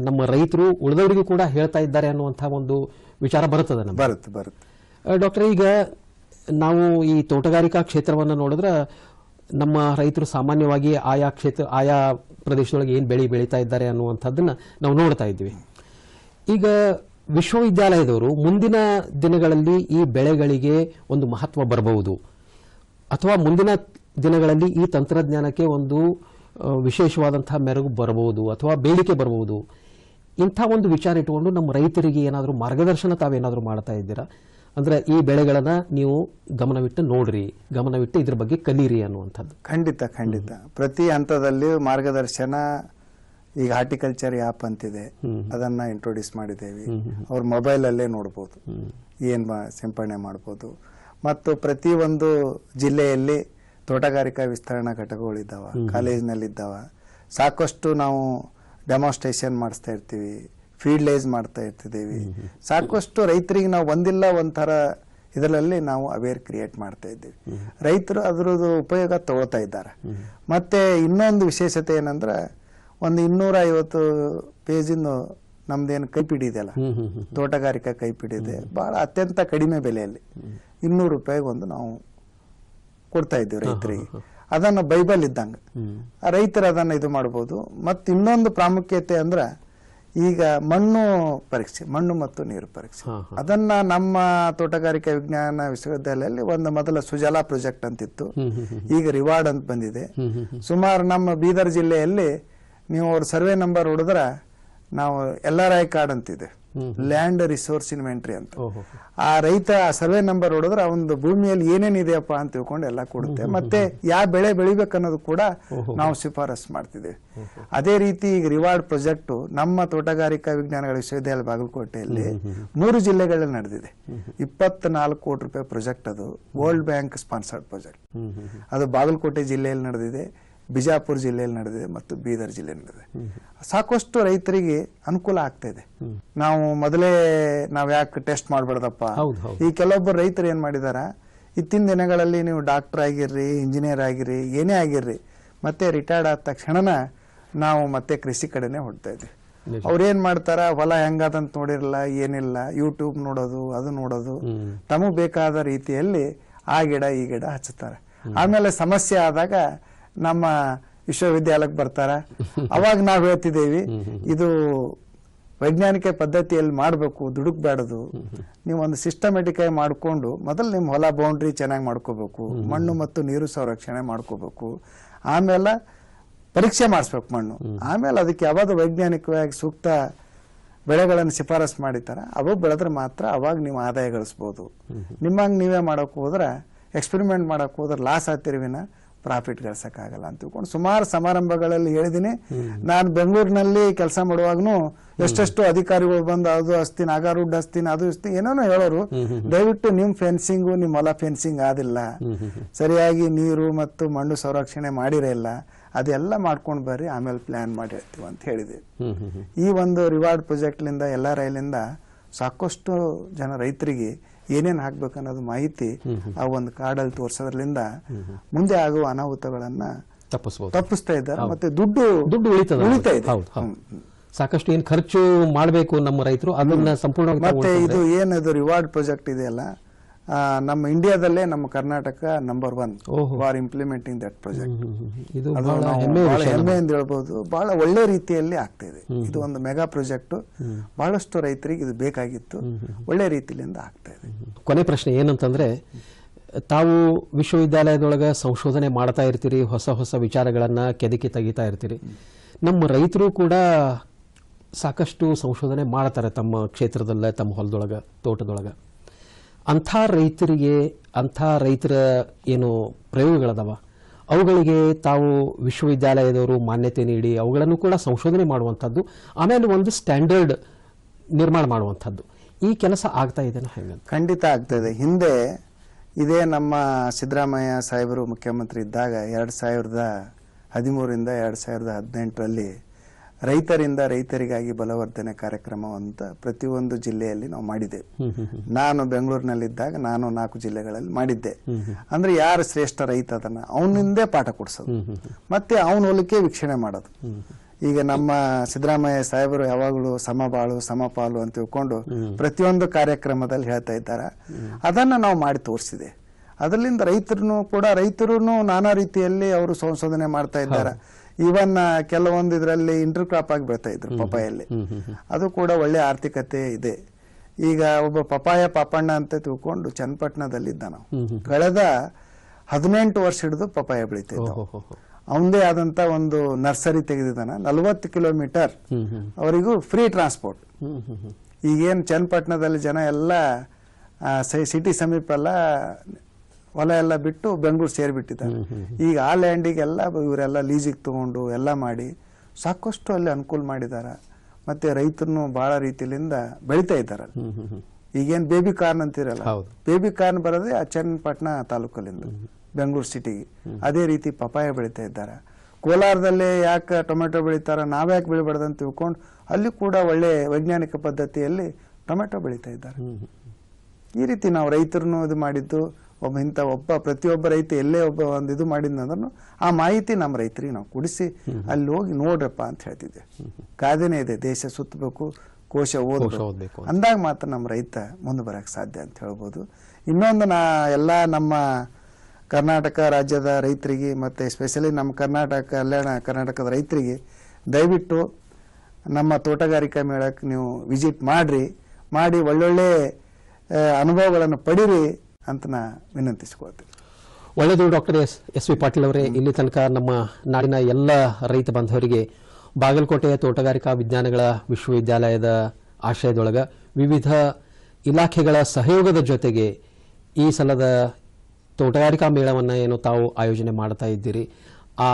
ನಮ್ಮ ರೈತರು ಉಳಿದವರಿಗೂ ಕೂಡ ಹೇಳ್ತಾ ಇದ್ದಾರೆ ಅನ್ನುವಂತಹ ಒಂದು ವಿಚಾರ ಬರುತ್ತದೆ ನಮಗೆ. ಬರುತ್ತೆ ಬರುತ್ತೆ. ಡಾಕ್ಟರ್ ಈಗ ನಾವು ಈ ತೋಟಗಾರಿಕಾ ಕ್ಷೇತ್ರವನ್ನು ನೋಡಿದ್ರೆ ನಮ್ಮ ರೈತರು ಸಾಮಾನ್ಯವಾಗಿ ಆಯಾ ಕ್ಷೇತ್ರ, ಆಯಾ ಪ್ರದೇಶದೊಳಗೆ ಏನು ಬೆಳೆ ಬೆಳೀತಾ ಇದ್ದಾರೆ ಅನ್ನುವಂಥದ್ದನ್ನು ನಾವು ನೋಡ್ತಾ ಇದ್ದೀವಿ ಈಗ ವಿಶ್ವವಿದ್ಯಾಲಯದವರು ಮುಂದಿನ ದಿನಗಳಲ್ಲಿ ಈ ಬೆಳೆಗಳಿಗೆ ಒಂದು ಮಹತ್ವ ಬರಬಹುದು. ಅಥವಾ ಮುಂದಿನ ದಿನಗಳಲ್ಲಿ ಈ ತಂತ್ರಜ್ಞಾನಕ್ಕೆ ಒಂದು ವಿಶೇಷವಾದಂತಹ ಮೆರುಗು ಬರಬಹುದು ಅಥವಾ ಬೇಡಿಕೆ ಬರಬಹುದು. ಇಂಥ ಒಂದು ವಿಚಾರ ಇಟ್ಟುಕೊಂಡು ನಮ್ಮ ರೈತರಿಗೆ ಏನಾದರೂ ಮಾರ್ಗದರ್ಶನ ತಾವೇನಾದರೂ ಮಾಡ್ತಾ ಇದ್ದೀರಾ? ಅಂದ್ರೆ ಈ ಬೆಳೆಗಳನ್ನ ನೀವು ಗಮನವಿಟ್ಟು ನೋಡ್ರಿ ಗಮನವಿಟ್ಟು ಇದ್ರ ಬಗ್ಗೆ ಕಲೀರಿ ಅನ್ನುವಂಥದ್ದು. ಖಂಡಿತ ಖಂಡಿತ. ಪ್ರತಿ ಹಂತದಲ್ಲಿ ಮಾರ್ಗದರ್ಶನ ಈಗ ಹಾರ್ಟಿಕಲ್ಚರ್ ಆ್ಯಪ್ ಅಂತಿದೆ. ಅದನ್ನ ಇಂಟ್ರೊಡ್ಯೂಸ್ ಮಾಡಿದ್ದೇವೆ. ಅವ್ರ ಮೊಬೈಲಲ್ಲೇ ನೋಡ್ಬೋದು. ಏನು ಮಾ- ಸಿಂಪಡಣೆ ಮಾಡ್ಬೋದು. ಮತ್ತು ಪ್ರತಿ ಒಂದು ಜಿಲ್ಲೆಯಲ್ಲಿ ತೋಟಗಾರಿಕಾ ವಿಸ್ತರಣಾ ಘಟಕಗಳಿದ್ದಾವ ಕಾಲೇಜಿನಲ್ಲಿದ್ದಾವೆ. ಸಾಕಷ್ಟು ನಾವು ಡೆಮಾನ್ಸ್ಟ್ರೇಷನ್ ಮಾಡಿಸ್ತಾ ಇರ್ತೀವಿ. ಫೀಲ್ಡ್ಲೈಸ್ ಮಾಡ್ತಾ ಇರ್ತಿದ್ದೀವಿ. ಸಾಕಷ್ಟು ರೈತರಿಗೆ ನಾವು ಒಂದಿಲ್ಲ ಒಂಥರ ಇದರಲ್ಲಿ ನಾವು ಅವೇರ್ ಕ್ರಿಯೇಟ್ ಮಾಡ್ತಾ ಇದ್ದೀವಿ. ರೈತರು ಅದರದ್ದು ಉಪಯೋಗ ತಗೊಳ್ತಾ ಇದ್ದಾರೆ. ಮತ್ತೆ ಇನ್ನೊಂದು ವಿಶೇಷತೆ ಏನಂದ್ರೆ ಒಂದು ಇನ್ನೂರ ಐವತ್ತು ಪೇಜಿಂದು ನಮ್ದೇನು ಕೈಪಿಡಿ ಇದೆಯಲ್ಲ ತೋಟಗಾರಿಕಾ ಕೈಪಿಡಿ ಇದೆ. ಬಹಳ ಅತ್ಯಂತ ಕಡಿಮೆ ಬೆಲೆಯಲ್ಲಿ ಇನ್ನೂರು ರೂಪಾಯಿಗೆ ಒಂದು ನಾವು ಕೊಡ್ತಾ ಇದ್ದೀವಿ ರೈತರಿಗೆ. ಅದನ್ನ ಬೈಬಲ್ ಇದ್ದಂಗೆ. ರೈತರು ಅದನ್ನ ಇದು ಮಾಡ್ಬೋದು. ಮತ್ತು ಇನ್ನೊಂದು ಪ್ರಾಮುಖ್ಯತೆ ಅಂದ್ರೆ ಈಗ ಮಣ್ಣು ಪರೀಕ್ಷೆ ಮಣ್ಣು ಮತ್ತು ನೀರು ಪರೀಕ್ಷೆ. ಅದನ್ನ ನಮ್ಮ ತೋಟಗಾರಿಕಾ ವಿಜ್ಞಾನ ವಿಶ್ವವಿದ್ಯಾಲಯದಲ್ಲಿ ಒಂದು ಮೊದಲ ಸುಜಲಾ ಪ್ರಾಜೆಕ್ಟ್ ಅಂತಿತ್ತು. ಈಗ ರಿವಾರ್ಡ್ ಅಂತ ಬಂದಿದೆ. ಸುಮಾರು ನಮ್ಮ ಬೀದರ್ ಜಿಲ್ಲೆಯಲ್ಲಿ ನೀವು ಅವ್ರ ಸರ್ವೆ ನಂಬರ್ ಹೊಡೆದ್ರೆ ನಾವು ಎಲ್ ಆರ್ ಐ ಕಾರ್ಡ್ ಅಂತಿದೆ. ಲ್ಯಾಂಡ್ ರಿಸೋರ್ಸ್ ಇನ್ವೆಂಟ್ರಿ ಅಂತ. ಆ ರೈತ ಸರ್ವೆ ನಂಬರ್ ಹೊಡೆದ್ರೆ ಒಂದು ಭೂಮಿಯಲ್ಲಿ ಏನೇನಿದೆಯಪ್ಪ ಅಂತ ತಿಳ್ಕೊಂಡು ಎಲ್ಲ ಕೊಡುತ್ತೆ. ಮತ್ತೆ ಯಾವ ಬೆಳೆ ಬೆಳಿಬೇಕನ್ನೋದು ಕೂಡ ನಾವು ಶಿಫಾರಸ್ ಮಾಡ್ತಿದ್ದೇವೆ. ಅದೇ ರೀತಿ ಈಗ ರಿವಾರ್ಡ್ ಪ್ರಾಜೆಕ್ಟ್ ನಮ್ಮ ತೋಟಗಾರಿಕಾ ವಿಜ್ಞಾನಗಳ ವಿಶ್ವವಿದ್ಯಾಲಯ ಬಾಗಲಕೋಟೆಯಲ್ಲಿ ಮೂರು ಜಿಲ್ಲೆಗಳಲ್ಲಿ ನಡೆದಿದೆ. ಇಪ್ಪತ್ನಾಲ್ಕು ಕೋಟಿ ರೂಪಾಯಿ ಪ್ರಾಜೆಕ್ಟ್ ಅದು. ವರ್ಲ್ಡ್ ಬ್ಯಾಂಕ್ ಸ್ಪಾನ್ಸರ್ಡ್ ಪ್ರಾಜೆಕ್ಟ್ ಅದು ಬಾಗಲಕೋಟೆ ಜಿಲ್ಲೆಯಲ್ಲಿ ನಡೆದಿದೆ. ಬಿಜಾಪುರ ಜಿಲ್ಲೆಯಲ್ಲಿ ನಡೆದಿದೆ ಮತ್ತು ಬೀದರ್ ಜಿಲ್ಲೆಯಲ್ಲಿ ನಡೆದಿದೆ. ಸಾಕಷ್ಟು ರೈತರಿಗೆ ಅನುಕೂಲ ಆಗ್ತಾ ಇದೆ. ನಾವು ಮೊದಲೇ ನಾವು ಯಾಕೆ ಟೆಸ್ಟ್ ಮಾಡಬಾರ್ದಪ್ಪ? ಈ ಕೆಲವೊಬ್ಬರು ರೈತರು ಏನ್ ಮಾಡಿದಾರ? ಇತ್ತಿನ ದಿನಗಳಲ್ಲಿ ನೀವು ಡಾಕ್ಟರ್ ಆಗಿರ್ರಿ ಇಂಜಿನಿಯರ್ ಆಗಿರ್ರಿ ಏನೇ ಆಗಿರ್ರಿ ಮತ್ತೆ ರಿಟೈರ್ಡ್ ಆದ ತಕ್ಷಣನ ನಾವು ಮತ್ತೆ ಕೃಷಿ ಕಡೆನೆ ಹೊಡ್ತಾ ಇದ್ವಿ. ಅವ್ರೇನ್ ಮಾಡ್ತಾರ? ಹೊಲ ಹೆಂಗಾದಂತ ನೋಡಿರಲ್ಲ ಏನಿಲ್ಲ. ಯೂಟ್ಯೂಬ್ ನೋಡೋದು ಅದು ನೋಡೋದು. ತಮಗೆ ಬೇಕಾದ ರೀತಿಯಲ್ಲಿ ಆ ಗಿಡ ಈ ಗಿಡ ಹಚ್ಚುತ್ತಾರೆ. ಆಮೇಲೆ ಸಮಸ್ಯೆ ಆದಾಗ ನಮ್ಮ ವಿಶ್ವವಿದ್ಯಾಲಯಕ್ಕೆ ಬರ್ತಾರ. ಅವಾಗ ನಾವು ಹೇಳ್ತಿದ್ದೇವೆ ಇದು ವೈಜ್ಞಾನಿಕ ಪದ್ಧತಿಯಲ್ಲಿ ಮಾಡಬೇಕು ದುಡುಕ್ಬೇಡದು. ನೀವು ಒಂದು ಸಿಸ್ಟಮೆಟಿಕ್ ಆಗಿ ಮಾಡಿಕೊಂಡು ಮೊದಲು ನಿಮ್ಮ ಹೊಲ ಬೌಂಡ್ರಿ ಚೆನ್ನಾಗಿ ಮಾಡ್ಕೋಬೇಕು ಮಣ್ಣು ಮತ್ತು ನೀರು ಸಂರಕ್ಷಣೆ ಮಾಡ್ಕೋಬೇಕು. ಆಮೇಲೆ ಪರೀಕ್ಷೆ ಮಾಡಿಸ್ಬೇಕು ಮಣ್ಣು. ಆಮೇಲೆ ಅದಕ್ಕೆ ಯಾವಾಗ ವೈಜ್ಞಾನಿಕವಾಗಿ ಸೂಕ್ತ ಬೆಳೆಗಳನ್ನು ಶಿಫಾರಸ್ ಮಾಡಿರ್ತಾರ. ಅವು ಬೆಳೆದ್ರೆ ಮಾತ್ರ ಅವಾಗ ನೀವು ಆದಾಯ ಗಳಿಸ್ಬೋದು. ನಿಮ್ಮಂಗೆ ನೀವೇ ಮಾಡಕ್ ಹೋದ್ರೆ ಎಕ್ಸ್ಪೆರಿಮೆಂಟ್ ಮಾಡೋಕೆ ಹೋದ್ರೆ ಲಾಸ್ ಆಗ್ತಿರ್ವಿನ ಪ್ರಾಫಿಟ್ ಗಳಿಸಕ್ಕಾಗಲ್ಲ ಅಂತ ತಿಳ್ಕೊಂಡು ಸುಮಾರು ಸಮಾರಂಭಗಳಲ್ಲಿ ಹೇಳಿದೀನಿ ನಾನು ಬೆಂಗಳೂರಿನಲ್ಲಿ ಕೆಲಸ ಮಾಡುವಾಗ್ನು ಎಷ್ಟೆಷ್ಟು ಅಧಿಕಾರಿಗಳು ಬಂದು ಅದು ಹಸ್ತೀನಿ ಅಗಾರುಡ್ ಹಸ್ತೀನಿ ಅದು ಹಸ್ತೀನಿ ಏನೇನೋ ಹೇಳೋರು, ದಯವಿಟ್ಟು ನಿಮ್ ಫೆನ್ಸಿಂಗು ನಿಮ್ಮ ಹೊಲ ಫೆನ್ಸಿಂಗ್ ಆದಿಲ್ಲ. ಸರಿಯಾಗಿ ನೀರು ಮತ್ತು ಮಣ್ಣು ಸಂರಕ್ಷಣೆ ಮಾಡಿರೇ ಇಲ್ಲ. ಅದೆಲ್ಲ ಮಾಡ್ಕೊಂಡು ಬರ್ರಿ, ಆಮೇಲೆ ಪ್ಲಾನ್ ಮಾಡಿ ಹೇಳ್ತೀವಿ ಅಂತ ಹ್ಮ್ ಈ ಒಂದು ರಿವಾರ್ಡ್ ಪ್ರಾಜೆಕ್ಟ್ಲಿಂದ ಎಲ್ಲ ರೈಲಿಂದ ಸಾಕಷ್ಟು ಜನ ರೈತರಿಗೆ ಏನೇನು ಹಾಕ್ಬೇಕು ಅನ್ನೋದು ಮಾಹಿತಿ ಆ ಒಂದು ಕಾರ್ಡಲ್ಲಿ ತೋರಿಸೋದ್ರಿಂದ ಮುಂದೆ ಆಗುವ ಅನಾಹುತಗಳನ್ನ ತಪ್ಪಿಸಬಹುದು ತಪ್ಪಿಸ್ತಾ ಇದ್ದಾರೆ. ಮತ್ತೆ ದುಡ್ಡು ದುಡ್ಡು ಉಳಿತದ ಉಳಿತಾ ಇದೆ. ಸಾಕಷ್ಟು ಏನ್ ಖರ್ಚು ಮಾಡಬೇಕು ನಮ್ಮ ರೈತರು ಅದನ್ನ ಸಂಪೂರ್ಣವಾಗಿ ಮತ್ತೆ ಇದು ಏನದು ರಿವಾರ್ಡ್ ಪ್ರಾಜೆಕ್ಟ್ ಇದೆಯಲ್ಲ? ನಮ್ಮ ಇಂಡಿಯಾದಲ್ಲೇ ನಮ್ಮ Karnataka number one was for implementing that project. ಇದು ಬಹಳ ಎಂದು ಹೇಳ್ಬೋದು. ಬಹಳ ಒಳ್ಳೆ ರೀತಿಯಲ್ಲಿ ಆಗ್ತಾ ಇದೆ. ಇದು ಒಂದು ಮೆಗಾ ಪ್ರಾಜೆಕ್ಟ್ ಬಹಳಷ್ಟು ರೈತರಿಗೆ ಇದು ಬೇಕಾಗಿತ್ತು. ಒಳ್ಳೆ ರೀತಿಯಿಂದ ಆಗ್ತಾ ಇದೆ. ಕೊನೆ ಪ್ರಶ್ನೆ ಏನಂತಂದ್ರೆ ತಾವು ವಿಶ್ವವಿದ್ಯಾಲಯದೊಳಗೆ ಸಂಶೋಧನೆ ಮಾಡ್ತಾ ಇರ್ತೀರಿ ಹೊಸ ಹೊಸ ವಿಚಾರಗಳನ್ನು ಕೆದಕಿ ತೆಗಿತಾ ಇರ್ತೀರಿ. ನಮ್ಮ ರೈತರು ಕೂಡ ಸಾಕಷ್ಟು ಸಂಶೋಧನೆ ಮಾಡ್ತಾರೆ ತಮ್ಮ ಕ್ಷೇತ್ರದಲ್ಲೇ ತಮ್ಮ ಹೊಲದೊಳಗೆ ತೋಟದೊಳಗೆ. ಅಂಥ ರೈತರಿಗೆ, ಅಂಥ ರೈತರ ಏನು ಪ್ರಯೋಗಗಳದಾವ? ಅವುಗಳಿಗೆ ತಾವು ವಿಶ್ವವಿದ್ಯಾಲಯದವರು ಮಾನ್ಯತೆ ನೀಡಿ ಅವುಗಳನ್ನು ಕೂಡ ಸಂಶೋಧನೆ ಮಾಡುವಂಥದ್ದು, ಆಮೇಲೆ ಒಂದು ಸ್ಟ್ಯಾಂಡರ್ಡ್ ನಿರ್ಮಾಣ ಮಾಡುವಂಥದ್ದು. ಈ ಕೆಲಸ ಆಗ್ತಾ ಇದೆ ಹೇಗೆ ಖಂಡಿತ ಆಗ್ತದೆ ಹಿಂದೆ ಇದೇ ನಮ್ಮ ಸಿದ್ದರಾಮಯ್ಯ ಸಾಹೇಬರು ಮುಖ್ಯಮಂತ್ರಿ ಇದ್ದಾಗ, ಎರಡು ಸಾವಿರದ ಹದಿಮೂರರಿಂದ ಎರಡು ಸಾವಿರದ ಹದಿನೆಂಟರಲ್ಲಿ ರೈತರಿಂದ ರೈತರಿಗಾಗಿ ಬಲವರ್ಧನೆ ಕಾರ್ಯಕ್ರಮ ಅಂತ ಪ್ರತಿಯೊಂದು ಜಿಲ್ಲೆಯಲ್ಲಿ ನಾವು ಮಾಡಿದ್ದೇವೆ. ಹ್ಮ್ ನಾನು ಬೆಂಗಳೂರಿನಲ್ಲಿದ್ದಾಗ ನಾನು ನಾಲ್ಕು ಜಿಲ್ಲೆಗಳಲ್ಲಿ ಮಾಡಿದ್ದೆ. ಅಂದ್ರೆ ಯಾರು ಶ್ರೇಷ್ಠ ರೈತ ಅದನ್ನ ಅವನಿಂದೇ ಪಾಠ ಕೊಡಿಸೋದು. ಮತ್ತೆ ಅವನ ಹೊಲಕ್ಕೆ ವೀಕ್ಷಣೆ ಮಾಡೋದು. ಈಗ ನಮ್ಮ ಸಿದ್ದರಾಮಯ್ಯ ಸಾಹೇಬರು ಯಾವಾಗಲೂ ಸಮಬಾಳು ಸಮಪಾಲು ಅಂತ ತಿಳ್ಕೊಂಡು ಪ್ರತಿಯೊಂದು ಕಾರ್ಯಕ್ರಮದಲ್ಲಿ ಹೇಳ್ತಾ ಇದ್ದಾರೆ. ಅದನ್ನ ನಾವು ಮಾಡಿ ತೋರಿಸಿದೆ. ಅದರಿಂದ ರೈತರು ಕೂಡ ರೈತರು ನಾನಾ ರೀತಿಯಲ್ಲಿ ಅವರು ಸಂಶೋಧನೆ ಮಾಡ್ತಾ ಇದ್ದಾರೆ. ಇವನ್ ಕೆಲವೊಂದು ಇದರಲ್ಲಿ ಇಂಟರ್ ಕ್ರಾಪ್ ಆಗಿ ಬೆಳ್ತಾ ಇದ್ರು ಪಪಾಯಲ್ಲಿ ಅದು ಕೂಡ ಒಳ್ಳೆ ಆರ್ಥಿಕತೆ ಇದೆ. ಈಗ ಒಬ್ಬ ಪಪಾಯ ಪಾಪಣ್ಣ ಅಂತ ತಿಳ್ಕೊಂಡು ಚನ್ನಪಟ್ಟಣದಲ್ಲಿದ್ದ ನಾವು. ಕಳೆದ ಹದಿನೆಂಟು ವರ್ಷ ಹಿಡಿದು ಪಪಾಯ ಬೆಳೀತಾ ಇದ್ದ ಹೋ, ಹೋ, ಹೋ. ಅವನದೇ ಆದಂತ ಒಂದು ನರ್ಸರಿ ತೆಗೆದಿದ್ದಾನ. ನಲ್ವತ್ತು ಕಿಲೋಮೀಟರ್ ಅವರಿಗೂ ಫ್ರೀ ಟ್ರಾನ್ಸ್ಪೋರ್ಟ್ ಈಗೇನು ಚನ್ನಪಟ್ಟಣದಲ್ಲಿ ಜನ ಎಲ್ಲ ಸಿಟಿ ಸಮೀಪ ಎಲ್ಲ ಹೊಲ ಎಲ್ಲ ಬಿಟ್ಟು ಬೆಂಗಳೂರು ಸೇರಿಬಿಟ್ಟಿದ್ದಾರೆ. ಈಗ ಆ ಲ್ಯಾಂಡಿಗೆಲ್ಲ ಇವರೆಲ್ಲ ಲೀಸಿಗೆ ತಗೊಂಡು ಎಲ್ಲ ಮಾಡಿ ಸಾಕಷ್ಟು ಅಲ್ಲಿ ಅನುಕೂಲ ಮಾಡಿದ್ದಾರೆ. ಮತ್ತೆ ರೈತರನ್ನು ಬಹಳ ರೀತಿಯಿಂದ ಬೆಳಿತಾ ಇದ್ದಾರೆ ಈಗೇನು ಬೇಬಿ ಕಾರ್ನ್ ಅಂತಿರಲ್ಲ. ಬೇಬಿ ಕಾರ್ನ್ ಬರೋದೇ ಆ ಚನ್ನಪಟ್ಟಣ ತಾಲೂಕಲ್ಲಿಂದ ಬೆಂಗಳೂರು ಸಿಟಿಗೆ ಅದೇ ರೀತಿ ಪಪಾಯ ಬೆಳೀತಾ ಇದ್ದಾರೆ. ಕೋಲಾರದಲ್ಲೇ ಯಾಕೆ ಟೊಮೆಟೊ ಬೆಳಿತಾರ ನಾವ್ಯಾಕೆ ಬೆಳಿಬಾರ್ದು ಅಂತ ತಿಳ್ಕೊಂಡು ಅಲ್ಲಿ ಕೂಡ ಒಳ್ಳೆ ವೈಜ್ಞಾನಿಕ ಪದ್ಧತಿಯಲ್ಲಿ ಟೊಮೆಟೊ ಬೆಳೀತಾ ಇದ್ದಾರೆ. ಈ ರೀತಿ ನಾವು ರೈತರನ್ನು ಇದು ಮಾಡಿದ್ದು ಒಬ್ಬ ಇಂಥ ಒಬ್ಬ ಪ್ರತಿಯೊಬ್ಬ ರೈತ ಎಲ್ಲೇ ಒಬ್ಬ ಒಂದು ಇದು ಮಾಡಿದ್ನಂದ್ರೂ ಆ ಮಾಹಿತಿ ನಮ್ಮ ರೈತರಿಗೆ ನಾವು ಕೊಡಿಸಿ ಅಲ್ಲಿ ಹೋಗಿ ನೋಡ್ರಪ್ಪ ಅಂತ ಹೇಳ್ತಿದ್ದೆ. ಕಾದೇನೇ ಇದೆ ದೇಶ ಸುತ್ತಬೇಕು ಕೋಶ ಓದ್ಬೇಕು. ಅಂದಾಗ ಮಾತ್ರ ನಮ್ಮ ರೈತ ಮುಂದೆ ಬರೋಕ್ಕೆ ಸಾಧ್ಯ ಅಂತ ಹೇಳ್ಬೋದು. ಇನ್ನೊಂದು ನಾ ಎಲ್ಲ ನಮ್ಮ ಕರ್ನಾಟಕ ರಾಜ್ಯದ ರೈತರಿಗೆ ಮತ್ತು ಎಸ್ಪೆಷಲಿ ನಮ್ಮ ಕರ್ನಾಟಕ ಕಲ್ಯಾಣ ಕರ್ನಾಟಕದ ರೈತರಿಗೆ ದಯವಿಟ್ಟು ನಮ್ಮ ತೋಟಗಾರಿಕಾ ಮೇಳಕ್ಕೆ ನೀವು ವಿಸಿಟ್ ಮಾಡಿರಿ ಮಾಡಿ ಒಳ್ಳೊಳ್ಳೆ ಅನುಭವಗಳನ್ನು ಪಡೀರಿ. ಅಂತ ನಾ ವಿನಂತಿಸ್ಕೊಳ್ತೀನಿ. ಒಳ್ಳೆಯದು doctor S S V Patil ಅವರೇ ಇಲ್ಲಿ ತನಕ ನಮ್ಮ ನಾಡಿನ ಎಲ್ಲ ರೈತ ಬಾಂಧವರಿಗೆ ಬಾಗಲಕೋಟೆಯ ತೋಟಗಾರಿಕಾ ವಿಜ್ಞಾನಗಳ ವಿಶ್ವವಿದ್ಯಾಲಯದ ಆಶ್ರಯದೊಳಗೆ ವಿವಿಧ ಇಲಾಖೆಗಳ ಸಹಯೋಗದ ಜೊತೆಗೆ ಈ ಸಲದ ತೋಟಗಾರಿಕಾ ಮೇಳವನ್ನು ಏನು ತಾವು ಆಯೋಜನೆ ಮಾಡ್ತಾ ಇದ್ದೀರಿ ಆ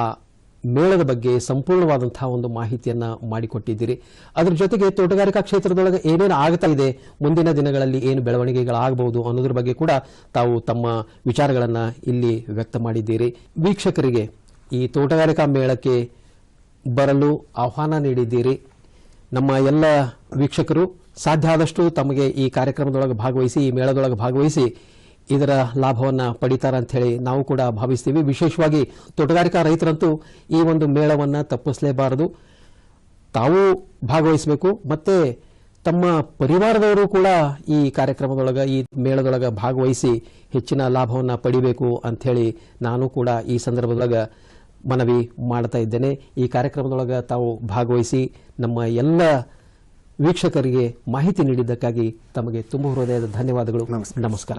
ಮೇಳದ ಬಗ್ಗೆ ಸಂಪೂರ್ಣವಾದಂತಹ ಒಂದು ಮಾಹಿತಿಯನ್ನ ಮಾಡಿಕೊಟ್ಟಿದ್ದೀರಿ. ಅದರ ಜೊತೆಗೆ ತೋಟಗಾರಿಕಾ ಕ್ಷೇತ್ರದೊಳಗೆ ಏನೇನು ಆಗ್ತಾ ಇದೆ, ಮುಂದಿನ ದಿನಗಳಲ್ಲಿ ಏನು ಬೆಳವಣಿಗೆಗಳಾಗಬಹುದು ಅನ್ನೋದ್ರ ಬಗ್ಗೆ ಕೂಡ ತಾವು ತಮ್ಮ ವಿಚಾರಗಳನ್ನ ಇಲ್ಲಿ ವ್ಯಕ್ತ ಮಾಡಿದ್ದೀರಿ. ವೀಕ್ಷಕರಿಗೆ ಈ ತೋಟಗಾರಿಕಾ ಮೇಳಕ್ಕೆ ಬರಲು ಆಹ್ವಾನ ನೀಡಿದ್ದೀರಿ. ನಮ್ಮ ಎಲ್ಲ ವೀಕ್ಷಕರು ಸಾಧ್ಯ ಆದಷ್ಟು ತಮಗೆ ಈ ಕಾರ್ಯಕ್ರಮದೊಳಗೆ ಭಾಗವಹಿಸಿ, ಈ ಮೇಳದೊಳಗೆ ಭಾಗವಹಿಸಿ ಇದರ ಲಾಭವನ್ನು ಪಡಿತಾರ ಅಂತ ಹೇಳಿ ನಾವು ಕೂಡ ಭಾವಿಸ್ತೀವಿ. ವಿಶೇಷವಾಗಿ ತೋಟಗಾರಿಕಾ ರೈತರಂತೂ ಈ ಒಂದು ಮೇಳವನ್ನು ತಪ್ಪಿಸಲೇಬಾರದು. ತಾವು ಭಾಗವಹಿಸಬೇಕು. ಮತ್ತೆ ತಮ್ಮ ಪರಿವಾರದವರು ಕೂಡ ಈ ಕಾರ್ಯಕ್ರಮದೊಳಗೆ ಈ ಮೇಳದೊಳಗೆ ಭಾಗವಹಿಸಿ ಹೆಚ್ಚಿನ ಲಾಭವನ್ನು ಪಡಿಬೇಕು ಅಂಥೇಳಿ ನಾನು ಕೂಡ ಈ ಸಂದರ್ಭದೊಳಗೆ ಮನವಿ ಮಾಡ್ತಾ ಇದ್ದೇನೆ. ಈ ಕಾರ್ಯಕ್ರಮದೊಳಗ ತಾವು ಭಾಗವಹಿಸಿ ನಮ್ಮ ಎಲ್ಲ ವೀಕ್ಷಕರಿಗೆ ಮಾಹಿತಿ ನೀಡಿದ್ದಕ್ಕಾಗಿ ತಮಗೆ ತುಂಬ ಹೃದಯದ ಧನ್ಯವಾದಗಳು. ನಮಸ್ಕಾರ. ನಮಸ್ಕಾರ.